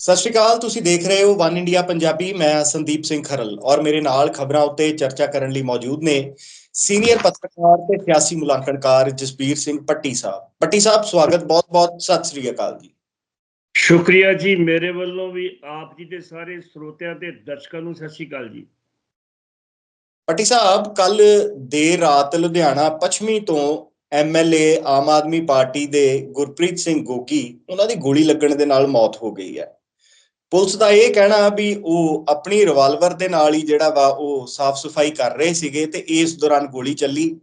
ਸਤਿ ਸ਼੍ਰੀ ਅਕਾਲ ਤੁਸੀਂ ਦੇਖ ਰਹੇ ਹੋ ਵਨ ਇੰਡੀਆ ਪੰਜਾਬੀ ਮੈਂ ਸੰਦੀਪ ਸਿੰਘ ਖਰਲ ਔਰ ਮੇਰੇ ਨਾਲ ਖਬਰਾਂ ਉੱਤੇ ਚਰਚਾ ਕਰਨ ਲਈ ਮੌਜੂਦ ਨੇ ਸੀਨੀਅਰ ਪੱਤਰਕਾਰ ਤੇ ਸਿਆਸੀ ਮੁਲਾਂਕਣਕਾਰ ਜਸਬੀਰ ਸਿੰਘ ਪੱਟੀ ਸਾਹਿਬ। ਪੱਟੀ ਸਾਹਿਬ ਸਵਾਗਤ ਬਹੁਤ-ਬਹੁਤ ਸਤਿ ਸ਼੍ਰੀ ਅਕਾਲ ਜੀ। ਸ਼ੁਕਰੀਆ ਜੀ ਮੇਰੇ ਵੱਲੋਂ ਵੀ ਆਪ ਜੀ ਦੇ ਸਾਰੇ ਸਰੋਤਿਆਂ ਤੇ ਦਰਸ਼ਕਾਂ ਨੂੰ ਸਤਿ ਸ਼੍ਰੀ ਅਕਾਲ ਜੀ। ਪੱਟੀ ਸਾਹਿਬ ਕੱਲ ਦੇਰ ਰਾਤ ਲੁਧਿਆਣਾ ਪੱਛਮੀ ਤੋਂ ਐਮਐਲਏ ਆਮ ਆਦਮੀ ਪਾਰਟੀ ਦੇ ਗੁਰਪ੍ਰੀਤ ਸਿੰਘ ਗੋਗੀ ਉਹਨਾਂ ਦੀ ਗੋਲੀ ਲੱਗਣ ਦੇ ਨਾਲ ਮੌਤ ਹੋ ਗਈ ਹੈ। ਪੁਲਿਸ ਦਾ ਇਹ ਕਹਿਣਾ ਵੀ ਉਹ ਆਪਣੀ ਰਿਵਾਲਵਰ ਦੇ ਨਾਲ ਹੀ ਜਿਹੜਾ ਵਾ ਉਹ ਸਾਫ਼ ਸਫ਼ਾਈ ਕਰ ਰਹੇ ਸੀਗੇ ਤੇ ਇਸ ਦੌਰਾਨ ਗੋਲੀ ਚੱਲੀ।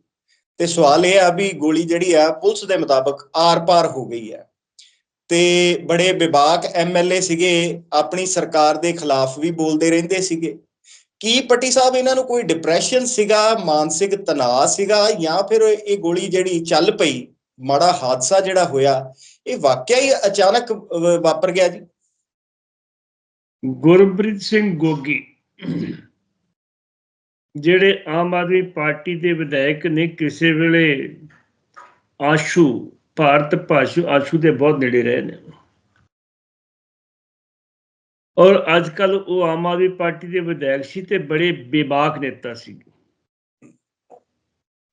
ਤੇ ਸਵਾਲ ਇਹ ਆ ਵੀ ਗੋਲੀ ਜਿਹੜੀ ਆ ਪੁਲਿਸ ਦੇ ਮੁਤਾਬਕ ਆਰ-ਪਾਰ ਹੋ ਗਈ ਹੈ। ਤੇ ਬੜੇ ਵਿਵਾਕ ਐਮਐਲਏ ਸੀਗੇ, ਆਪਣੀ ਸਰਕਾਰ ਦੇ ਖਿਲਾਫ ਵੀ ਬੋਲਦੇ ਰਹਿੰਦੇ ਸੀਗੇ। ਕੀ ਪੱਟੀ ਸਾਹਿਬ, ਇਹਨਾਂ ਨੂੰ ਕੋਈ ਡਿਪਰੈਸ਼ਨ ਸੀਗਾ, ਮਾਨਸਿਕ ਤਣਾਅ ਸੀਗਾ ਜਾਂ ਫਿਰ ਇਹ ਗੋਲੀ ਜਿਹੜੀ ਚੱਲ ਪਈ, ਮਾੜਾ ਹਾਦਸਾ ਜਿਹੜਾ ਹੋਇਆ, ਇਹ ਵਾਕਿਆ ਹੀ ਅਚਾਨਕ ਵਾਪਰ ਗਿਆ ਜੀ? ਗੁਰਪ੍ਰੀਤ ਸਿੰਘ ਗੋਗੀ, ਜਿਹੜੇ ਆਮ ਆਦਮੀ ਪਾਰਟੀ ਦੇ ਵਿਧਾਇਕ ਨੇ, ਕਿਸੇ ਵੇਲੇ ਆਸ਼ੂ, ਭਾਰਤ ਭਾਸ਼ੂ, ਆਸ਼ੂ ਦੇ ਬਹੁਤ ਨੇੜੇ ਰਹੇ ਨੇ। ਔਰ ਅੱਜ ਕੱਲ ਉਹ ਆਮ ਆਦਮੀ ਪਾਰਟੀ ਦੇ ਵਿਧਾਇਕ ਸੀ ਤੇ ਬੜੇ ਬੇਬਾਕ ਨੇਤਾ ਸੀ।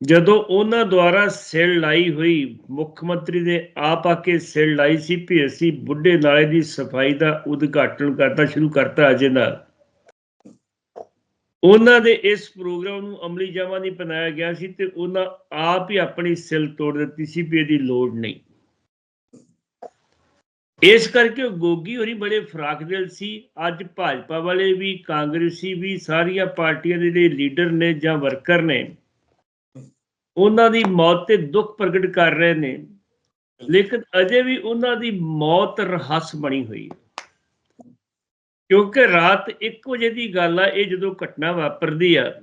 ਜਦੋਂ ਉਹਨਾਂ ਦੁਆਰਾ ਸਿਰ ਲਾਈ ਹੋਈ ਮੁੱਖ ਮੰਤਰੀ ਦੇ ਆਪ ਆ ਕੇ ਸਿਰ ਲਾਈ ਸੀ ਵੀ ਅਸੀਂ ਬੁੱਢੇ ਨਾਲੇ ਦੀ ਸਫ਼ਾਈ ਦਾ ਉਦਘਾਟਨ ਕਰਤਾ ਸ਼ੁਰੂ ਕਰਤਾ ਅਜੇ ਨਾਲ। ਉਹਨਾਂ ਦੇ ਇਸ ਪ੍ਰੋਗਰਾਮ ਨੂੰ ਅਮਲੀ ਜਾਮਾ ਨਹੀਂ ਬਣਾਇਆ ਗਿਆ ਸੀ ਤੇ ਉਹਨਾਂ ਆਪ ਹੀ ਆਪਣੀ ਸਿਲ ਤੋੜ ਦਿੱਤੀ ਸੀ ਵੀ ਇਹਦੀ ਲੋੜ ਨਹੀਂ। ਇਸ ਕਰਕੇ ਗੋਗੀ ਹੋਰੀ ਬੜੇ ਫਰਾਕਦਿਲ ਸੀ। ਅੱਜ ਭਾਜਪਾ ਵਾਲੇ ਵੀ, ਕਾਂਗਰਸੀ ਵੀ, ਸਾਰੀਆਂ ਪਾਰਟੀਆਂ ਦੇ ਜਿਹੜੇ ਲੀਡਰ ਨੇ ਜਾਂ ਵਰਕਰ ਨੇ ਉਹਨਾਂ ਦੀ ਮੌਤ ਤੇ ਦੁੱਖ ਪ੍ਰਗਟ ਕਰ ਰਹੇ ਨੇ। ਲੇਕਿਨ ਅਜੇ ਵੀ ਉਹਨਾਂ ਦੀ ਮੌਤ ਰਹੱਸ ਬਣੀ ਹੋਈ ਹੈ। ਕਿਉਂਕਿ ਰਾਤ 1 ਵਜੇ ਦੀ ਗੱਲ ਆ, ਇਹ ਜਦੋਂ ਘਟਨਾ ਵਾਪਰਦੀ ਆ,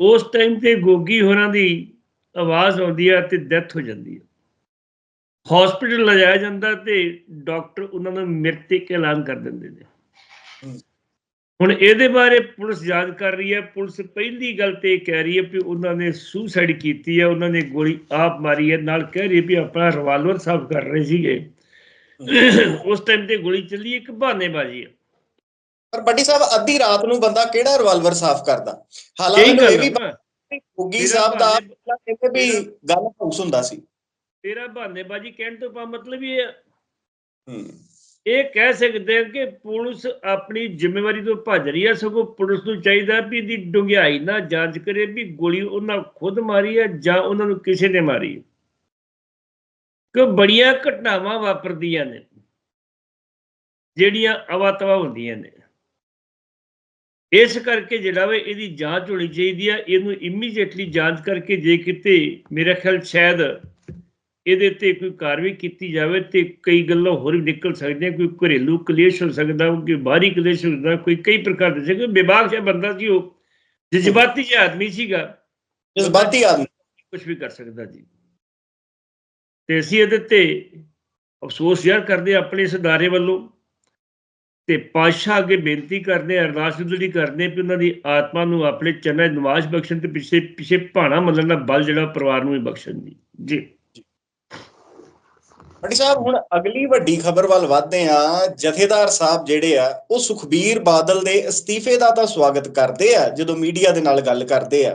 ਉਸ ਟਾਈਮ ਤੇ ਗੋਗੀ ਹੋਰਾਂ ਦੀ ਆਵਾਜ਼ ਆਉਂਦੀ ਆ ਤੇ ਡੈਥ ਹੋ ਜਾਂਦੀ ਆ। ਹਸਪੀਟਲ ਲਿਜਾਇਆ ਜਾਂਦਾ ਤੇ ਡਾਕਟਰ ਉਹਨਾਂ ਨੂੰ ਮ੍ਰਿਤਕ ਐਲਾਨ ਕਰ ਦਿੰਦੇ ਨੇ। ਹੁਣ ਇਹਦੇ ਬਾਰੇ ਪੁਲਿਸ ਜਾਂਚ ਕਰ ਰਹੀ ਹੈ। ਪੁਲਿਸ ਪਹਿਲੀ ਗੱਲ ਤੇ ਕਹਿ ਰਹੀ ਹੈ ਵੀ ਉਹਨਾਂ ਨੇ ਸੁਸਾਈਡ ਕੀਤੀ ਹੈ। ਉਹਨਾਂ ਨੇ ਗੋਲੀ ਆਪ ਮਾਰੀ ਹੈ। ਨਾਲ ਕਹਿ ਰਹੀ ਹੈ ਵੀ ਆਪਣਾ ਰਿਵਾਲਵਰ ਸਾਫ਼ ਕਰ ਰਹੇ ਸੀਗੇ। ਉਸ ਟਾਈਮ ਤੇ ਗੋਲੀ ਚੱਲੀ ਇੱਕ ਬਹਾਨੇਬਾਜ਼ੀ ਹੈ। ਪਰ ਪੱਟੀ ਸਾਹਿਬ ਅੱਧੀ ਰਾਤ ਨੂੰ ਬੰਦਾ ਕਿਹੜਾ ਰਿਵਾਲਵਰ ਸਾਫ਼ ਕਰਦਾ? ਹਾਲਾਂਕਿ ਇਹ ਵੀ ਗੋਗੀ ਸਾਹਿਬ ਦਾ ਕਹਿੰਦੇ ਵੀ ਗੱਲ ਹਾਊਸ ਹੁੰਦਾ ਸੀ। ਤੇਰਾ ਬਹਾਨੇਬਾਜ਼ੀ ਕਹਿਣ ਤੋਂ ਪਾ ਮਤਲਬ ਇਹ ਹੂੰ। ਇਹ ਕਹਿ ਸਕਦੇ ਹਾਂ ਕਿ ਪੁਲਿਸ ਆਪਣੀ ਜ਼ਿੰਮੇਵਾਰੀ ਤੋਂ ਭੱਜ ਰਹੀ ਹੈ। ਸਗੋਂ ਪੁਲਿਸ ਨੂੰ ਚਾਹੀਦਾ ਵੀ ਇਹਦੀ ਡੁੰਗਿਆਈ ਨਾਲ ਜਾਂਚ ਕਰੇ ਵੀ ਗੋਲੀ ਉਹਨਾਂ ਖੁਦ ਮਾਰੀ ਹੈ ਜਾਂ ਉਹਨਾਂ ਨੂੰ ਕਿਸੇ ਨੇ ਮਾਰੀ ਹੈ। ਕਿ ਬੜੀਆਂ ਘਟਨਾਵਾਂ ਵਾਪਰਦੀਆਂ ਨੇ, ਜਿਹੜੀਆਂ ਅਵਾਤਵਾ ਹੁੰਦੀਆਂ ਨੇ। ਇਸ ਕਰਕੇ ਜਿਹੜਾ ਵੇ ਇਹਦੀ ਜਾਂਚ ਹੋਣੀ ਚਾਹੀਦੀ ਆ ਇਹਨੂੰ ਇਮੀਡੀਏਟਲੀ ਜਾਂਚ ਕਰਕੇ ਜੇ ਕਿਤੇ ਮੇਰਾ ਖਿਆਲ ਸ਼ਾਇਦ ਇਹਦੇ ਤੇ ਕੋਈ ਕਾਰਵਾਈ ਕੀਤੀ ਜਾਵੇ ਤੇ ਕਈ ਗੱਲਾਂ ਹੋਰ ਵੀ ਨਿਕਲ ਸਕਦੀਆਂ ਕੋਈ ਘਰੇਲੂ ਕਲੇਸ਼ ਹੋ ਸਕਦਾ ਕੋਈ ਬਾਹਰੀ ਕਲੇਸ਼ ਹੋ ਸਕਦਾ ਕੋਈ ਕਈ ਪ੍ਰਕਾਰ ਦੇ ਕੋਈ ਵਿਭਾਗ ਜਿਹਾ ਬੰਦਾ ਸੀ ਉਹ। ਜਜ਼ਬਾਤੀ ਜਿਹਾ ਆਦਮੀ ਸੀਗਾ। ਜਜ਼ਬਾਤੀ ਆਦਮੀ। ਕੁਝ ਵੀ ਕਰ ਸਕਦਾ ਜੀ। ਤੇ ਅਸੀਂ ਇਹਦੇ ਤੇ ਅਫਸੋਸ ਜ਼ਾਹਰ ਕਰਦੇ ਹਾਂ ਆਪਣੇ ਇਸ ਅਦਾਰੇ ਵੱਲੋਂ। ਤੇ ਪਾਤਸ਼ਾਹ ਅੱਗੇ ਬੇਨਤੀ ਕਰਦੇ ਹਾਂ, ਅਰਦਾਸ ਜਿਹੜੀ ਕਰਦੇ ਹਾਂ ਵੀ ਉਹਨਾਂ ਦੀ ਆਤਮਾ ਨੂੰ ਆਪਣੇ ਚੰਨਾ ਨਿਵਾਸ ਬਖਸ਼ਣ ਤੇ ਪਿੱਛੇ ਪਿੱਛੇ ਭਾਣਾ ਮੰਨਣ ਦਾ ਬਲ ਜਿਹੜਾ ਪਰਿਵਾਰ ਨੂੰ ਵੀ ਬਖਸ਼ਣ ਜੀ। ਜੀ। ਪੱਟੀ ਸਾਹਿਬ, ਹੁਣ ਅਗਲੀ ਵੱਡੀ ਖਬਰ ਵੱਲ ਵਧਦੇ ਆ ਜਥੇਦਾਰ ਸਾਹਿਬ ਜਿਹੜੇ ਆ, ਉਹ ਸੁਖਬੀਰ ਬਾਦਲ ਦੇ ਅਸਤੀਫੇ ਦਾ ਤਾਂ ਸਵਾਗਤ ਕਰਦੇ ਆ, ਜਦੋਂ ਮੀਡੀਆ ਦੇ ਨਾਲ ਗੱਲ ਕਰਦੇ ਆ।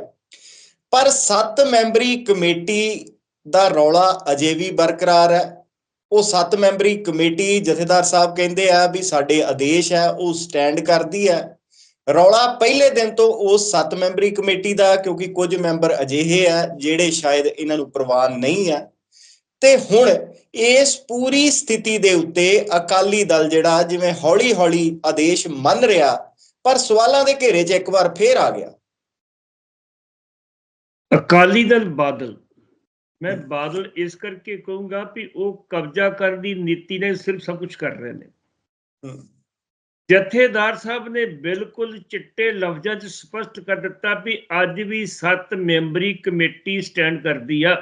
ਪਰ 7 ਮੈਂਬਰੀ ਕਮੇਟੀ ਦਾ ਰੌਲਾ ਅਜੇ ਵੀ ਬਰਕਰਾਰ ਹੈ। ਉਹ 7 ਮੈਂਬਰੀ ਕਮੇਟੀ, ਜਥੇਦਾਰ ਸਾਹਿਬ ਕਹਿੰਦੇ ਆ ਵੀ ਸਾਡੇ ਆਦੇਸ਼ ਹੈ, ਉਹ ਸਟੈਂਡ ਕਰਦੀ ਹੈ। ਰੌਲਾ ਪਹਿਲੇ ਦਿਨ ਤੋਂ ਉਸ 7 ਮੈਂਬਰੀ ਕਮੇਟੀ ਦਾ, ਕਿਉਂਕਿ ਕੁਝ ਮੈਂਬਰ ਅਜਿਹੇ ਆ, ਜਿਹੜੇ ਸ਼ਾਇਦ ਇਹਨਾਂ ਨੂੰ ਪ੍ਰਵਾਨ ਨਹੀਂ ਆ ਤੇ ਹੁਣ ਇਸ ਪੂਰੀ ਸਥਿਤੀ ਦੇ ਉੱਤੇ ਅਕਾਲੀ ਦਲ ਜਿਹੜਾ ਜਿਵੇਂ ਹੌਲੀ-ਹੌਲੀ ਆਦੇਸ਼ ਮੰਨ ਰਿਹਾ ਪਰ ਸਵਾਲਾਂ ਦੇ ਘੇਰੇ 'ਚ ਇੱਕ ਵਾਰ ਫੇਰ ਆ ਗਿਆ। ਅਕਾਲੀ ਦਲ ਬਾਦਲ। ਮੈਂ ਬਾਦਲ ਇਸ ਕਰਕੇ ਕਹੂੰਗਾ ਵੀ ਉਹ ਕਬਜ਼ਾ ਕਰਨ ਦੀ ਨੀਤੀ ਨੇ ਸਿਰਫ ਸਭ ਕੁਝ ਕਰ ਰਹੇ ਨੇ। ਜਥੇਦਾਰ ਸਾਹਿਬ ਨੇ ਬਿਲਕੁਲ ਚਿੱਟੇ ਲਫ਼ਜ਼ਾਂ 'ਚ ਸਪਸ਼ਟ ਕਰ ਦਿੱਤਾ ਵੀ ਅੱਜ ਵੀ 7 ਮੈਂਬਰੀ ਕਮੇਟੀ ਸਟੈਂਡ ਕਰਦੀ ਆ।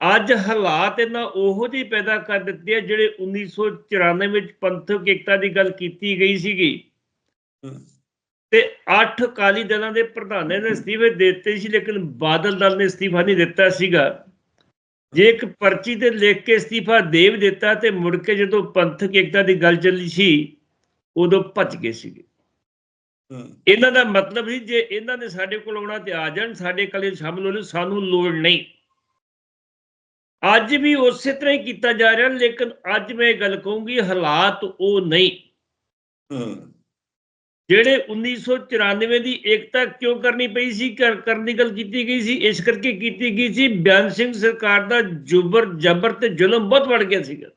ਅੱਜ ਹਾਲਾਤ ਇਹਨਾਂ ਉਹੋ ਜਿਹੇ ਪੈਦਾ ਕਰ ਦਿੱਤੇ ਆ ਜਿਹੜੇ 1994 ਵਿੱਚ ਪੰਥਕ ਏਕਤਾ ਦੀ ਗੱਲ ਕੀਤੀ ਗਈ ਸੀਗੀ। ਤੇ ਅੱਠ ਅਕਾਲੀ ਦਲਾਂ ਦੇ ਪ੍ਰਧਾਨਾਂ ਨੇ ਅਸਤੀਫੇ ਦਿੱਤੇ ਸੀ ਲੇਕਿਨ ਬਾਦਲ ਦਲ ਨੇ ਅਸਤੀਫਾ ਨਹੀਂ ਦਿੱਤਾ ਸੀਗਾ। ਜੇ ਇੱਕ ਪਰਚੀ ਤੇ ਲਿਖ ਕੇ ਅਸਤੀਫਾ ਦੇ ਵੀ ਦਿੱਤਾ ਤੇ ਮੁੜ ਕੇ ਜਦੋਂ ਪੰਥਕ ਏਕਤਾ ਦੀ ਗੱਲ ਚੱਲੀ ਸੀ ਉਦੋਂ ਭੱਜ ਗਏ ਸੀਗੇ। ਇਹਨਾਂ ਦਾ ਮਤਲਬ ਸੀ ਜੇ ਇਹਨਾਂ ਨੇ ਸਾਡੇ ਕੋਲ ਆਉਣਾ ਤੇ ਆ ਜਾਣ ਸਾਡੇ ਕਲੇ ਸ਼ਾਮਲ ਹੋ ਲੈਣ ਸਾਨੂੰ ਲੋੜ ਨਹੀਂ। ਅੱਜ ਵੀ ਉਸੇ ਤਰ੍ਹਾਂ ਹੀ ਕੀਤਾ ਜਾ ਰਿਹਾ ਲੇਕਿਨ ਅੱਜ ਮੈਂ ਇਹ ਗੱਲ ਕਹੂੰਗੀ ਹਾਲਾਤ ਉਹ ਨਹੀਂ। ਜਿਹੜੇ 1994 ਦੀ ਏਕਤਾ ਕਿਉਂ ਕਰਨੀ ਪਈ ਸੀ ਕਰ- ਕਰਨ ਦੀ ਗੱਲ ਕੀਤੀ ਗਈ ਸੀ ਇਸ ਕਰਕੇ ਕੀਤੀ ਗਈ ਸੀ ਬਿਆਨ ਸਿੰਘ ਸਰਕਾਰ ਦਾ ਜੁਬਰ ਜਬਰ ਤੇ ਜ਼ੁਲਮ ਬਹੁਤ ਵੱਧ ਗਿਆ ਸੀਗਾ।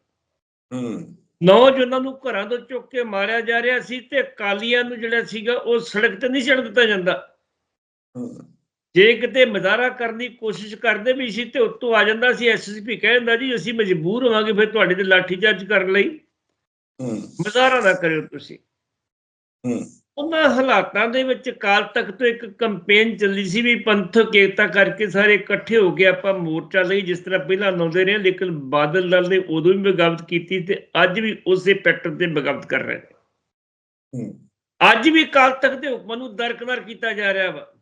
ਹੂੰ। ਨੌਜਵਾਨਾਂ ਨੂੰ ਘਰਾਂ ਤੋਂ ਚੁੱਕ ਕੇ ਮਾਰਿਆ ਜਾ ਰਿਹਾ ਸੀ ਤੇ ਕਾਲੀਆਂ ਨੂੰ ਜਿਹੜਾ ਸੀਗਾ ਉਹ ਸੜਕ ਤੇ ਨਹੀਂ ਛੱਡ ਦਿੱਤਾ ਜਾਂਦਾ। ਹੂੰ। ਜੇ ਕਿਤੇ ਮਜ਼ਾਰਾ ਕਰਨ ਦੀ ਕੋਸ਼ਿਸ਼ ਕਰਦੇ ਵੀ ਸੀ ਤੇ ਉੱਤੋਂ ਆ ਜਾਂਦਾ ਸੀ ਐਸਐਸਪੀ ਕਹਿੰਦਾ ਜੀ ਅਸੀਂ ਮਜਬੂਰ ਹੋਵਾਂਗੇ ਫਿਰ ਤੁਹਾਡੇ ਤੇ ਲਾਠੀਚਾਰਜ ਕਰਨ ਲਈ। ਹੂੰ। ਮਜ਼ਾਰਾ ਨਾ ਕਰਿਓ ਤੁਸੀਂ। ਹੂੰ। ਉਹਨਾਂ ਹਾਲਾਤਾਂ ਦੇ ਵਿੱਚ ਕਾਲ ਤੱਕ ਤੋਂ ਇੱਕ ਕੈਂਪੇਨ ਚੱਲੀ ਸੀ ਵੀ ਪੰਥਕ ਏਕਤਾ ਕਰਕੇ ਸਾਰੇ ਇਕੱਠੇ ਹੋ ਕੇ ਆਪਾਂ ਮੋਰਚਾ ਲਈ ਜਿਸ ਤਰ੍ਹਾਂ ਪਹਿਲਾਂ ਲਾਉਂਦੇ ਰਹੇ ਲੇਕਿਨ ਬਾਦਲ ਦਲ ਨੇ ਉਦੋਂ ਵੀ ਬਗਾਵਤ ਕੀਤੀ ਤੇ ਅੱਜ ਵੀ ਉਸੇ ਪੈਟਰਨ ਤੇ ਬਗਾਵਤ ਕਰ ਰਹੇ ਨੇ। ਹੂੰ। ਅੱਜ ਵੀ ਅਕਾਲ ਤਖਤ ਦੇ ਹੁਕਮਾਂ ਨੂੰ ਦਰਕਨਾਰ ਕੀਤਾ ਜਾ ਰਿਹਾ ਵਾ।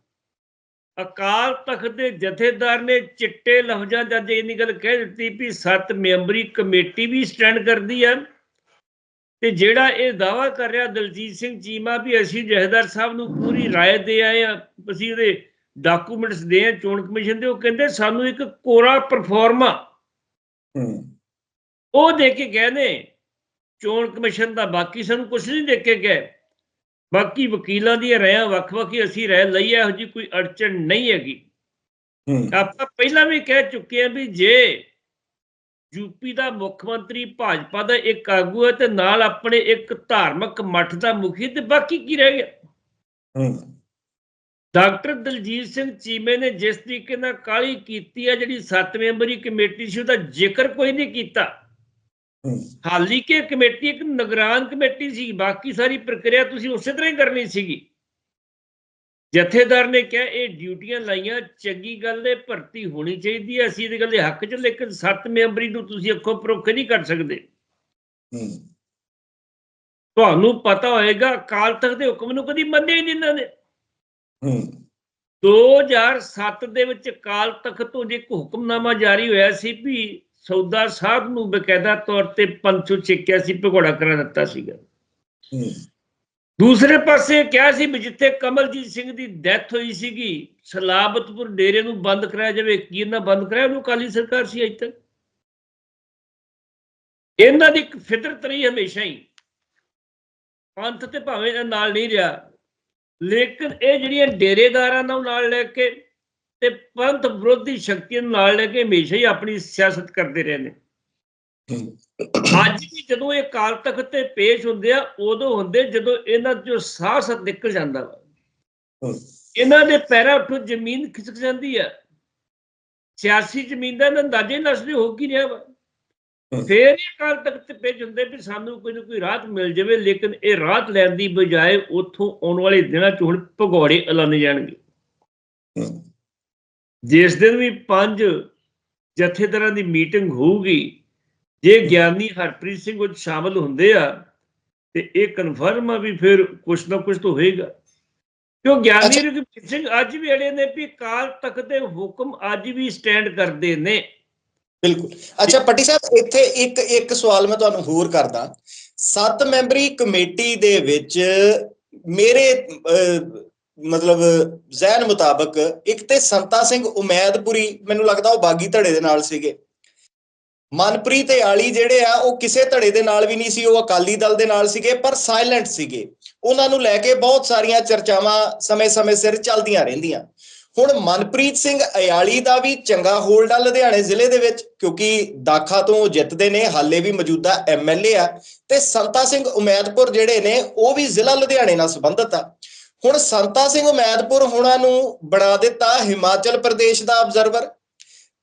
ਅਕਾਲ ਤਖਤ ਦੇ ਜਥੇਦਾਰ ਨੇ ਚਿੱਟੇ ਲਫ਼ਜ਼ਾਂ ਚ ਅੱਜ ਇੰਨੀ ਗੱਲ ਕਹਿ ਦਿੱਤੀ ਵੀ ਸੱਤ ਮੈਂਬਰੀ ਕਮੇਟੀ ਵੀ ਸਟੈਂਡ ਕਰਦੀ ਹੈ ਤੇ ਜਿਹੜਾ ਇਹ ਦਾਵਾ ਕਰ ਰਿਹਾ ਦਲਜੀਤ ਸਿੰਘ ਚੀਮਾ ਵੀ ਅਸੀਂ ਜਥੇਦਾਰ ਸਾਹਿਬ ਨੂੰ ਪੂਰੀ ਰਾਏ ਦੇ ਆਏ ਆ ਅਸੀਂ ਉਹਦੇ ਡਾਕੂਮੈਂਟਸ ਦੇ ਆ ਚੋਣ ਕਮਿਸ਼ਨ ਦੇ ਉਹ ਕਹਿੰਦੇ ਸਾਨੂੰ ਇੱਕ ਕੋਰਾ ਪਰਫਾਰਮਾ। ਉਹ ਦੇ ਕੇ ਗਏ ਨੇ ਚੋਣ ਕਮਿਸ਼ਨ ਦਾ ਬਾਕੀ ਸਾਨੂੰ ਕੁਝ ਨਹੀਂ ਦੇ ਕੇ ਗਏ। ਬਾਕੀ ਵਕੀਲਾਂ ਦੀਆਂ ਰਾਇਆਂ ਵੱਖ-ਵੱਖ ਹੀ ਅਸੀਂ ਰਾਏ ਲਈ ਹੈ ਇਹੋ ਜਿਹੀ ਕੋਈ ਅੜਚਣ ਨਹੀਂ ਹੈਗੀ। ਆਪਾਂ ਪਹਿਲਾਂ ਵੀ ਕਹਿ ਚੁੱਕੇ ਹਾਂ ਵੀ ਜੇ ਯੂਪੀ ਦਾ ਮੁੱਖ ਮੰਤਰੀ ਭਾਜਪਾ ਦਾ ਇੱਕ ਆਗੂ ਹੈ ਤੇ ਨਾਲ ਆਪਣੇ ਇੱਕ ਧਾਰਮਿਕ ਮੱਠ ਦਾ ਮੁਖੀ ਤੇ ਬਾਕੀ ਕੀ ਰਹਿ ਗਿਆ? ਡਾਕਟਰ ਦਲਜੀਤ ਸਿੰਘ ਚੀਮੇ ਨੇ ਜਿਸ ਤਰੀਕੇ ਨਾਲ ਕਾਲੀ ਕੀਤੀ ਹੈ ਜਿਹੜੀ ਸੱਤ ਮੈਂਬਰੀ ਕਮੇਟੀ ਸੀ ਉਹਦਾ ਜ਼ਿਕਰ ਕੋਈ ਨਹੀਂ ਕੀਤਾ। ਹਾਲੀ ਕਿ ਕਮੇਟੀ ਇੱਕ ਨਿਗਰਾਨ ਕਮੇਟੀ ਸੀ ਬਾਕੀ ਸਾਰੀ ਪ੍ਰਕਿਰਿਆ ਤੁਸੀਂ ਉਸੇ ਤਰ੍ਹਾਂ ਹੀ ਕਰਨੀ ਸੀਗੀ। ਜਥੇਦਾਰ ਨੇ ਕਿਹਾ ਇਹ ਡਿਊਟੀਆਂ ਲਾਈਆਂ ਚੰਗੀ ਗੱਲ ਹੈ ਭਰਤੀ ਹੋਣੀ ਚਾਹੀਦੀ ਹੈ। ਅਸੀਂ ਇਹਦੀ ਗੱਲ ਦੇ ਹੱਕ 'ਚ ਲੇਕਿਨ ਸੱਤ ਮੈਂਬਰੀ ਨੂੰ ਤੁਸੀਂ ਅੱਖੋਂ ਪਰੋਖ ਨਹੀਂ ਕਰ ਸਕਦੇ। ਹੂੰ। ਤੁਹਾਨੂੰ ਪਤਾ ਹੋਏਗਾ ਅਕਾਲ ਤਖਤ ਦੇ ਹੁਕਮ ਨੂੰ ਕਦੀ ਮੰਨਿਆ ਹੀ ਨਹੀਂ ਇਹਨਾਂ ਨੇ। ਹੂੰ। 2007 ਦੇ ਵਿੱਚ ਅਕਾਲ ਤਖਤ ਤੋਂ ਇੱਕ ਹੁਕਮਨਾਮਾ ਜਾਰੀ ਹੋਇਆ ਸੀ ਵੀ ਸੌਦਾ ਸਾਹਿਬ ਨੂੰ ਬਕਾਇਦਾ ਤੌਰ ਤੇ ਪੰਚੋ ਛੇਕਿਆ ਸੀ ਭਗੌੜਾ ਕਰਾ ਦਿੱਤਾ ਸੀਗਾ। ਦੂਸਰੇ ਪਾਸੇ ਕਿਹਾ ਸੀ ਵੀ ਜਿੱਥੇ ਕਮਲਜੀਤ ਸਿੰਘ ਦੀ ਡੈਥ ਹੋਈ ਸੀਗੀ ਸਲਾਬਤਪੁਰ ਡੇਰੇ ਨੂੰ ਬੰਦ ਕਰਾਇਆ ਜਾਵੇ ਕੀ ਇਹਨਾਂ ਬੰਦ ਕਰਾਇਆ? ਉਹਨੂੰ ਕਾਲੀ ਸਰਕਾਰ ਸੀ ਅਜ ਤੱਕ। ਇਹਨਾਂ ਦੀ ਇੱਕ ਫਿਤਰਤ ਰਹੀ ਹਮੇਸ਼ਾ ਹੀ। ਪੰਥ ਤੇ ਭਾਵੇਂ ਨਾਲ ਨਹੀਂ ਰਿਹਾ ਲੇਕਿਨ ਇਹ ਜਿਹੜੀਆਂ ਡੇਰੇਦਾਰਾਂ ਨੂੰ ਨਾਲ ਲੈ ਕੇ ਤੇ ਪੰਥ ਵਿਰੋਧੀ ਸ਼ਕਤੀਆਂ ਨੂੰ ਨਾਲ ਲੈ ਕੇ ਹਮੇਸ਼ਾ ਹੀ ਆਪਣੀ ਸਿਆਸਤ ਕਰਦੇ ਰਹੇ ਨੇ ਅੱਜ ਵੀ ਜਦੋਂ ਇਹ ਕਾਲ ਤਖਤ ਤੇ ਪੇਸ਼ ਹੁੰਦੇ ਆ, ਉਦੋਂ ਹੁੰਦੇ ਜਦੋਂ ਇਹਨਾਂ ਚੋਂ ਸਾਹ ਸਤ ਨਿਕਲ ਜਾਂਦਾ ਵਾ। ਇਹਨਾਂ ਦੇ ਪੈਰਾਂ ਉੱਤੋਂ ਜ਼ਮੀਨ ਖਿਸਕ ਜਾਂਦੀ ਆ। ਸਿਆਸੀ ਜ਼ਮੀਨ ਦਾ ਇਹਨਾਂ ਅੰਦਾਜ਼ੇ ਨਸਦੇ ਹੋ ਕੀ ਰਿਹਾ ਵਾ। ਫੇਰ ਇਹ ਕਾਲ ਤਖਤ ਤੇ ਪੇਸ਼ ਹੁੰਦੇ ਵੀ ਸਾਨੂੰ ਕੋਈ ਨਾ ਕੋਈ ਰਾਹਤ ਮਿਲ ਜਾਵੇ, ਲੇਕਿਨ ਇਹ ਰਾਹਤ ਲੈਣ ਦੀ ਬਜਾਏ ਉੱਥੋਂ ਆਉਣ ਵਾਲੇ ਦਿਨਾਂ 'ਚ ਹੁਣ ਭਗੌੜੇ ਐਲਾਨੇ ਜਾਣਗੇ। ਜਿਸ ਦਿਨ ਵੀ ਪੰਜ ਜਥੇਦਾਰਾਂ ਦੀ ਮੀਟਿੰਗ ਹੋਊਗੀ ਜੇ ਗਿਆਨੀ ਹਰਪ੍ਰੀਤ ਸਿੰਘ ਉਹ ਸ਼ਾਮਲ ਹੁੰਦੇ ਆ ਤੇ ਇਹ ਕਨਫਰਮ ਆ ਵੀ ਫਿਰ ਕੁਛ ਨਾ ਕੁਛ ਤਾਂ ਹੋਏਗਾ। ਕਿਉਂ ਗਿਆਨੀ ਅੱਛਾ। ਰਘਬੀਰ ਸਿੰਘ ਅੱਜ ਵੀ ਅੜੇ ਨੇ ਵੀ ਕਾਲ ਤਖਤ ਦੇ ਹੁਕਮ ਅੱਜ ਵੀ ਸਟੈਂਡ ਕਰਦੇ ਨੇ। ਬਿਲਕੁਲ। ਅੱਛਾ ਪੱਟੀ ਸਾਹਿਬ ਇੱਥੇ ਇੱਕ ਇੱਕ ਸਵਾਲ ਮੈਂ ਤੁਹਾਨੂੰ ਹੋਰ ਕਰਦਾ। ਸੱਤ ਮੈਂਬਰੀ ਕਮੇਟੀ ਦੇ ਵਿੱਚ ਮੇਰੇ ਮਤਲਬ ਜ਼ਹਿਨ ਮੁਤਾਬਕ ਇੱਕ ਤੇ ਸੰਤਾ ਸਿੰਘ ਉਮੈਦਪੁਰੀ ਮੈਨੂੰ ਲੱਗਦਾ ਉਹ ਬਾਗੀ ਧੜੇ ਦੇ ਨਾਲ ਸੀਗੇ। ਮਨਪ੍ਰੀਤ ਆਲੀ ਜਿਹੜੇ ਆ, ਉਹ ਕਿਸੇ ਧੜੇ ਦੇ ਨਾਲ ਵੀ ਨਹੀਂ ਸੀ, ਉਹ ਅਕਾਲੀ ਦਲ ਦੇ ਨਾਲ ਸੀਗੇ, ਪਰ ਸਾਇਲੈਂਟ ਸੀਗੇ। ਉਹਨਾਂ ਨੂੰ ਲੈ ਕੇ ਬਹੁਤ ਸਾਰੀਆਂ ਚਰਚਾਵਾਂ ਸਮੇਂ-ਸਮੇਂ ਸਿਰ ਚੱਲਦੀਆਂ ਰਹਿੰਦੀਆਂ। ਹੁਣ ਮਨਪ੍ਰੀਤ ਸਿੰਘ ਅਯਾਲੀ ਦਾ ਵੀ ਚੰਗਾ ਹੋਲਡ ਆ ਲੁਧਿਆਣੇ ਜ਼ਿਲ੍ਹੇ ਦੇ ਵਿੱਚ, ਕਿਉਂਕਿ ਦਾਖਾ ਤੋਂ ਜਿੱਤਦੇ ਨੇ, ਹਾਲੇ ਵੀ ਮੌਜੂਦਾ ਐਮਐਲਏ ਆ। ਤੇ ਸੰਤਾ ਸਿੰਘ ਉਮੈਦਪੁਰ ਜਿਹੜੇ ਨੇ, ਉਹ ਵੀ ਜ਼ਿਲ੍ਹਾ ਲੁਧਿਆਣੇ ਨਾਲ ਸੰਬੰਧਿਤ ਆ। ਹੁਣ ਸੰਤਾ ਸਿੰਘ ਉਮੈਦਪੁਰ ਹੋਣਾ ਨੂੰ ਬਣਾ ਦਿੱਤਾ ਹਿਮਾਚਲ ਪ੍ਰਦੇਸ਼ ਦਾ ਆਬਜ਼ਰਵਰ